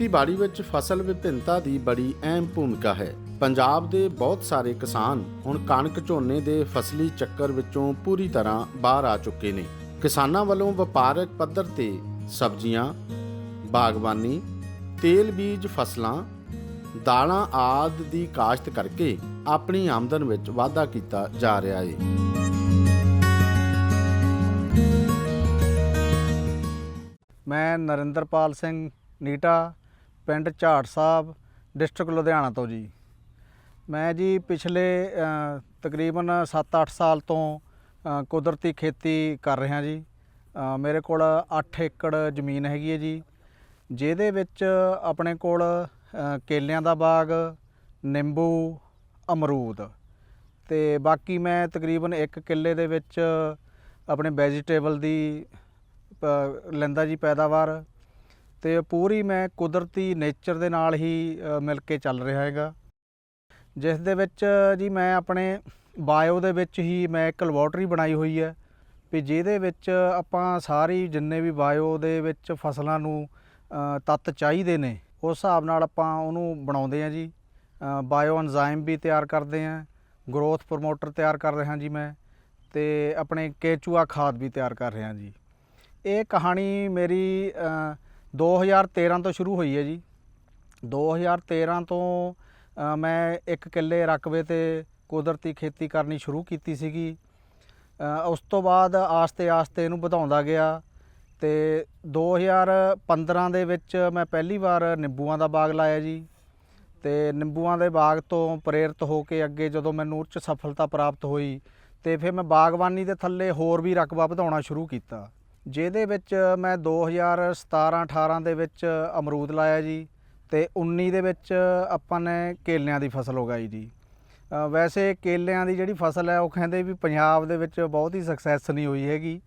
ਖੇਤੀਬਾੜੀ ਵਿੱਚ ਫਸਲ ਵਿਭਿੰਨਤਾ ਦੀ ਬੜੀ ਅਹਿਮ ਭੂਮਿਕਾ ਹੈ। ਪੰਜਾਬ ਦੇ ਬਹੁਤ ਸਾਰੇ ਕਿਸਾਨ ਹੁਣ ਕਣਕ ਝੋਨੇ ਦੇ ਫਸਲੀ ਚੱਕਰ ਵਿੱਚੋਂ ਪੂਰੀ ਤਰ੍ਹਾਂ ਬਾਹਰ ਆ ਚੁੱਕੇ ਨੇ। ਕਿਸਾਨਾਂ ਵੱਲੋਂ ਵਪਾਰਕ ਪੱਧਰ ਤੇ ਸਬਜ਼ੀਆਂ, ਬਾਗਬਾਨੀ, ਤੇਲ ਬੀਜ ਫਸਲਾਂ, ਦਾਲਾਂ ਆਦਿ ਦੀ ਕਾਸ਼ਤ ਕਰਕੇ ਆਪਣੀ ਆਮਦਨ ਵਿੱਚ ਵਾਧਾ ਕੀਤਾ ਜਾ ਰਿਹਾ ਹੈ ਮੈਂ ਨਰਿੰਦਰਪਾਲ ਸਿੰਘ ਨੀਟਾ ਪਿੰਡ ਝਾੜ ਸਾਹਿਬ, ਡਿਸਟ੍ਰਿਕਟ ਲੁਧਿਆਣਾ ਤੋਂ ਜੀ। ਮੈਂ ਜੀ ਪਿਛਲੇ ਤਕਰੀਬਨ 7-8 ਸਾਲ ਤੋਂ ਕੁਦਰਤੀ ਖੇਤੀ ਕਰ ਰਿਹਾ ਜੀ। ਮੇਰੇ ਕੋਲ 8 ਏਕੜ ਜ਼ਮੀਨ ਹੈਗੀ ਹੈ ਜੀ, ਜਿਹਦੇ ਵਿੱਚ ਆਪਣੇ ਕੋਲ ਕੇਲਿਆਂ ਦਾ ਬਾਗ, ਨਿੰਬੂ, ਅਮਰੂਦ ਤੇ ਬਾਕੀ ਮੈਂ ਤਕਰੀਬਨ 1 ਕਿੱਲੇ ਦੇ ਵਿੱਚ ਆਪਣੇ ਵੈਜੀਟੇਬਲ ਦੀ ਪ- ਲੈਂਦਾ ਜੀ ਪੈਦਾਵਾਰ ਤੇ ਪੂਰੀ ਮੈਂ ਕੁਦਰਤੀ ਨੇਚਰ ਦੇ ਨਾਲ ਹੀ ਮਿਲ ਕੇ ਚੱਲ ਰਿਹਾ ਹੈਗਾ। ਜਿਸ ਦੇ ਵਿੱਚ, ਜੀ ਮੈਂ ਆਪਣੇ ਬਾਇਓ ਦੇ ਵਿੱਚ ਹੀ ਮੈਂ ਇੱਕ ਲੈਬੋਰਟਰੀ ਬਣਾਈ ਹੋਈ ਹੈ। ਵੀ ਜਿਹਦੇ ਵਿੱਚ ਆਪਾਂ ਸਾਰੀ ਜਿੰਨੇ ਵੀ ਬਾਇਓ ਦੇ ਵਿੱਚ ਫਸਲਾਂ ਨੂੰ ਤੱਤ ਚਾਹੀਦੇ ਨੇ, ਉਸ ਹਿਸਾਬ ਨਾਲ ਆਪਾਂ ਉਹਨੂੰ ਬਣਾਉਂਦੇ ਆ ਜੀ। ਬਾਇਓ ਐਨਜ਼ਾਈਮ ਵੀ ਤਿਆਰ ਕਰਦੇ ਆ ਗਰੋਥ ਪ੍ਰਮੋਟਰ ਤਿਆਰ ਕਰ ਰਿਹਾ ਜੀ ਮੈਂ, ਤੇ ਆਪਣੇ ਕੇਚੂਆ ਖਾਦ ਵੀ ਤਿਆਰ ਕਰ ਰਿਹਾ ਜੀ। ਇਹ ਕਹਾਣੀ ਮੇਰੀ 2013 ਤੋਂ ਸ਼ੁਰੂ ਹੋਈ ਹੈ ਜੀ। 2013 ਤੋਂ ਮੈਂ ਇੱਕ ਕਿੱਲੇ ਰਕਬੇ ਤੇ ਕੁਦਰਤੀ ਖੇਤੀ ਕਰਨੀ ਸ਼ੁਰੂ ਕੀਤੀ ਸੀਗੀ। ਉਸ ਤੋਂ ਬਾਅਦ ਆਸਤੇ ਆਸਤੇ ਇਹਨੂੰ ਵਧਾਉਂਦਾ ਗਿਆ ਤੇ 2015 ਦੇ ਵਿੱਚ ਮੈਂ ਪਹਿਲੀ ਵਾਰ ਨਿੰਬੂਆਂ ਦਾ ਬਾਗ ਲਾਇਆ ਜੀ। ਤੇ ਨਿੰਬੂਆਂ ਦੇ ਬਾਗ ਤੋਂ ਪ੍ਰੇਰਿਤ ਹੋ ਕੇ ਅੱਗੇ ਜਦੋਂ ਮੈਨੂੰ ਉੱਚ ਸਫਲਤਾ ਪ੍ਰਾਪਤ ਹੋਈ ਤੇ ਫਿਰ ਮੈਂ ਬਾਗਬਾਨੀ ਦੇ ਥੱਲੇ ਹੋਰ ਵੀ ਰਕਬਾ ਵਧਾਉਣਾ ਸ਼ੁਰੂ ਕੀਤਾ। ਜਿਹਦੇ ਵਿੱਚ ਮੈਂ 2017 18 ਦੇ ਵਿੱਚ ਅਮਰੂਦ ਲਾਇਆ ਜੀ ਤੇ 19 ਦੇ ਵਿੱਚ ਆਪਾਂ ਨੇ ਕੇਲਿਆਂ ਦੀ ਫਸਲ ਉਗਾਈ ਜੀ। ਵੈਸੇ ਕੇਲਿਆਂ ਦੀ ਜਿਹੜੀ ਫਸਲ ਹੈ ਉਹ ਕਹਿੰਦੇ ਵੀ ਪੰਜਾਬ ਦੇ ਵਿੱਚ ਬਹੁਤ ਹੀ ਸਕਸੈਸ ਨਹੀਂ ਹੋਈ ਹੈਗੀ।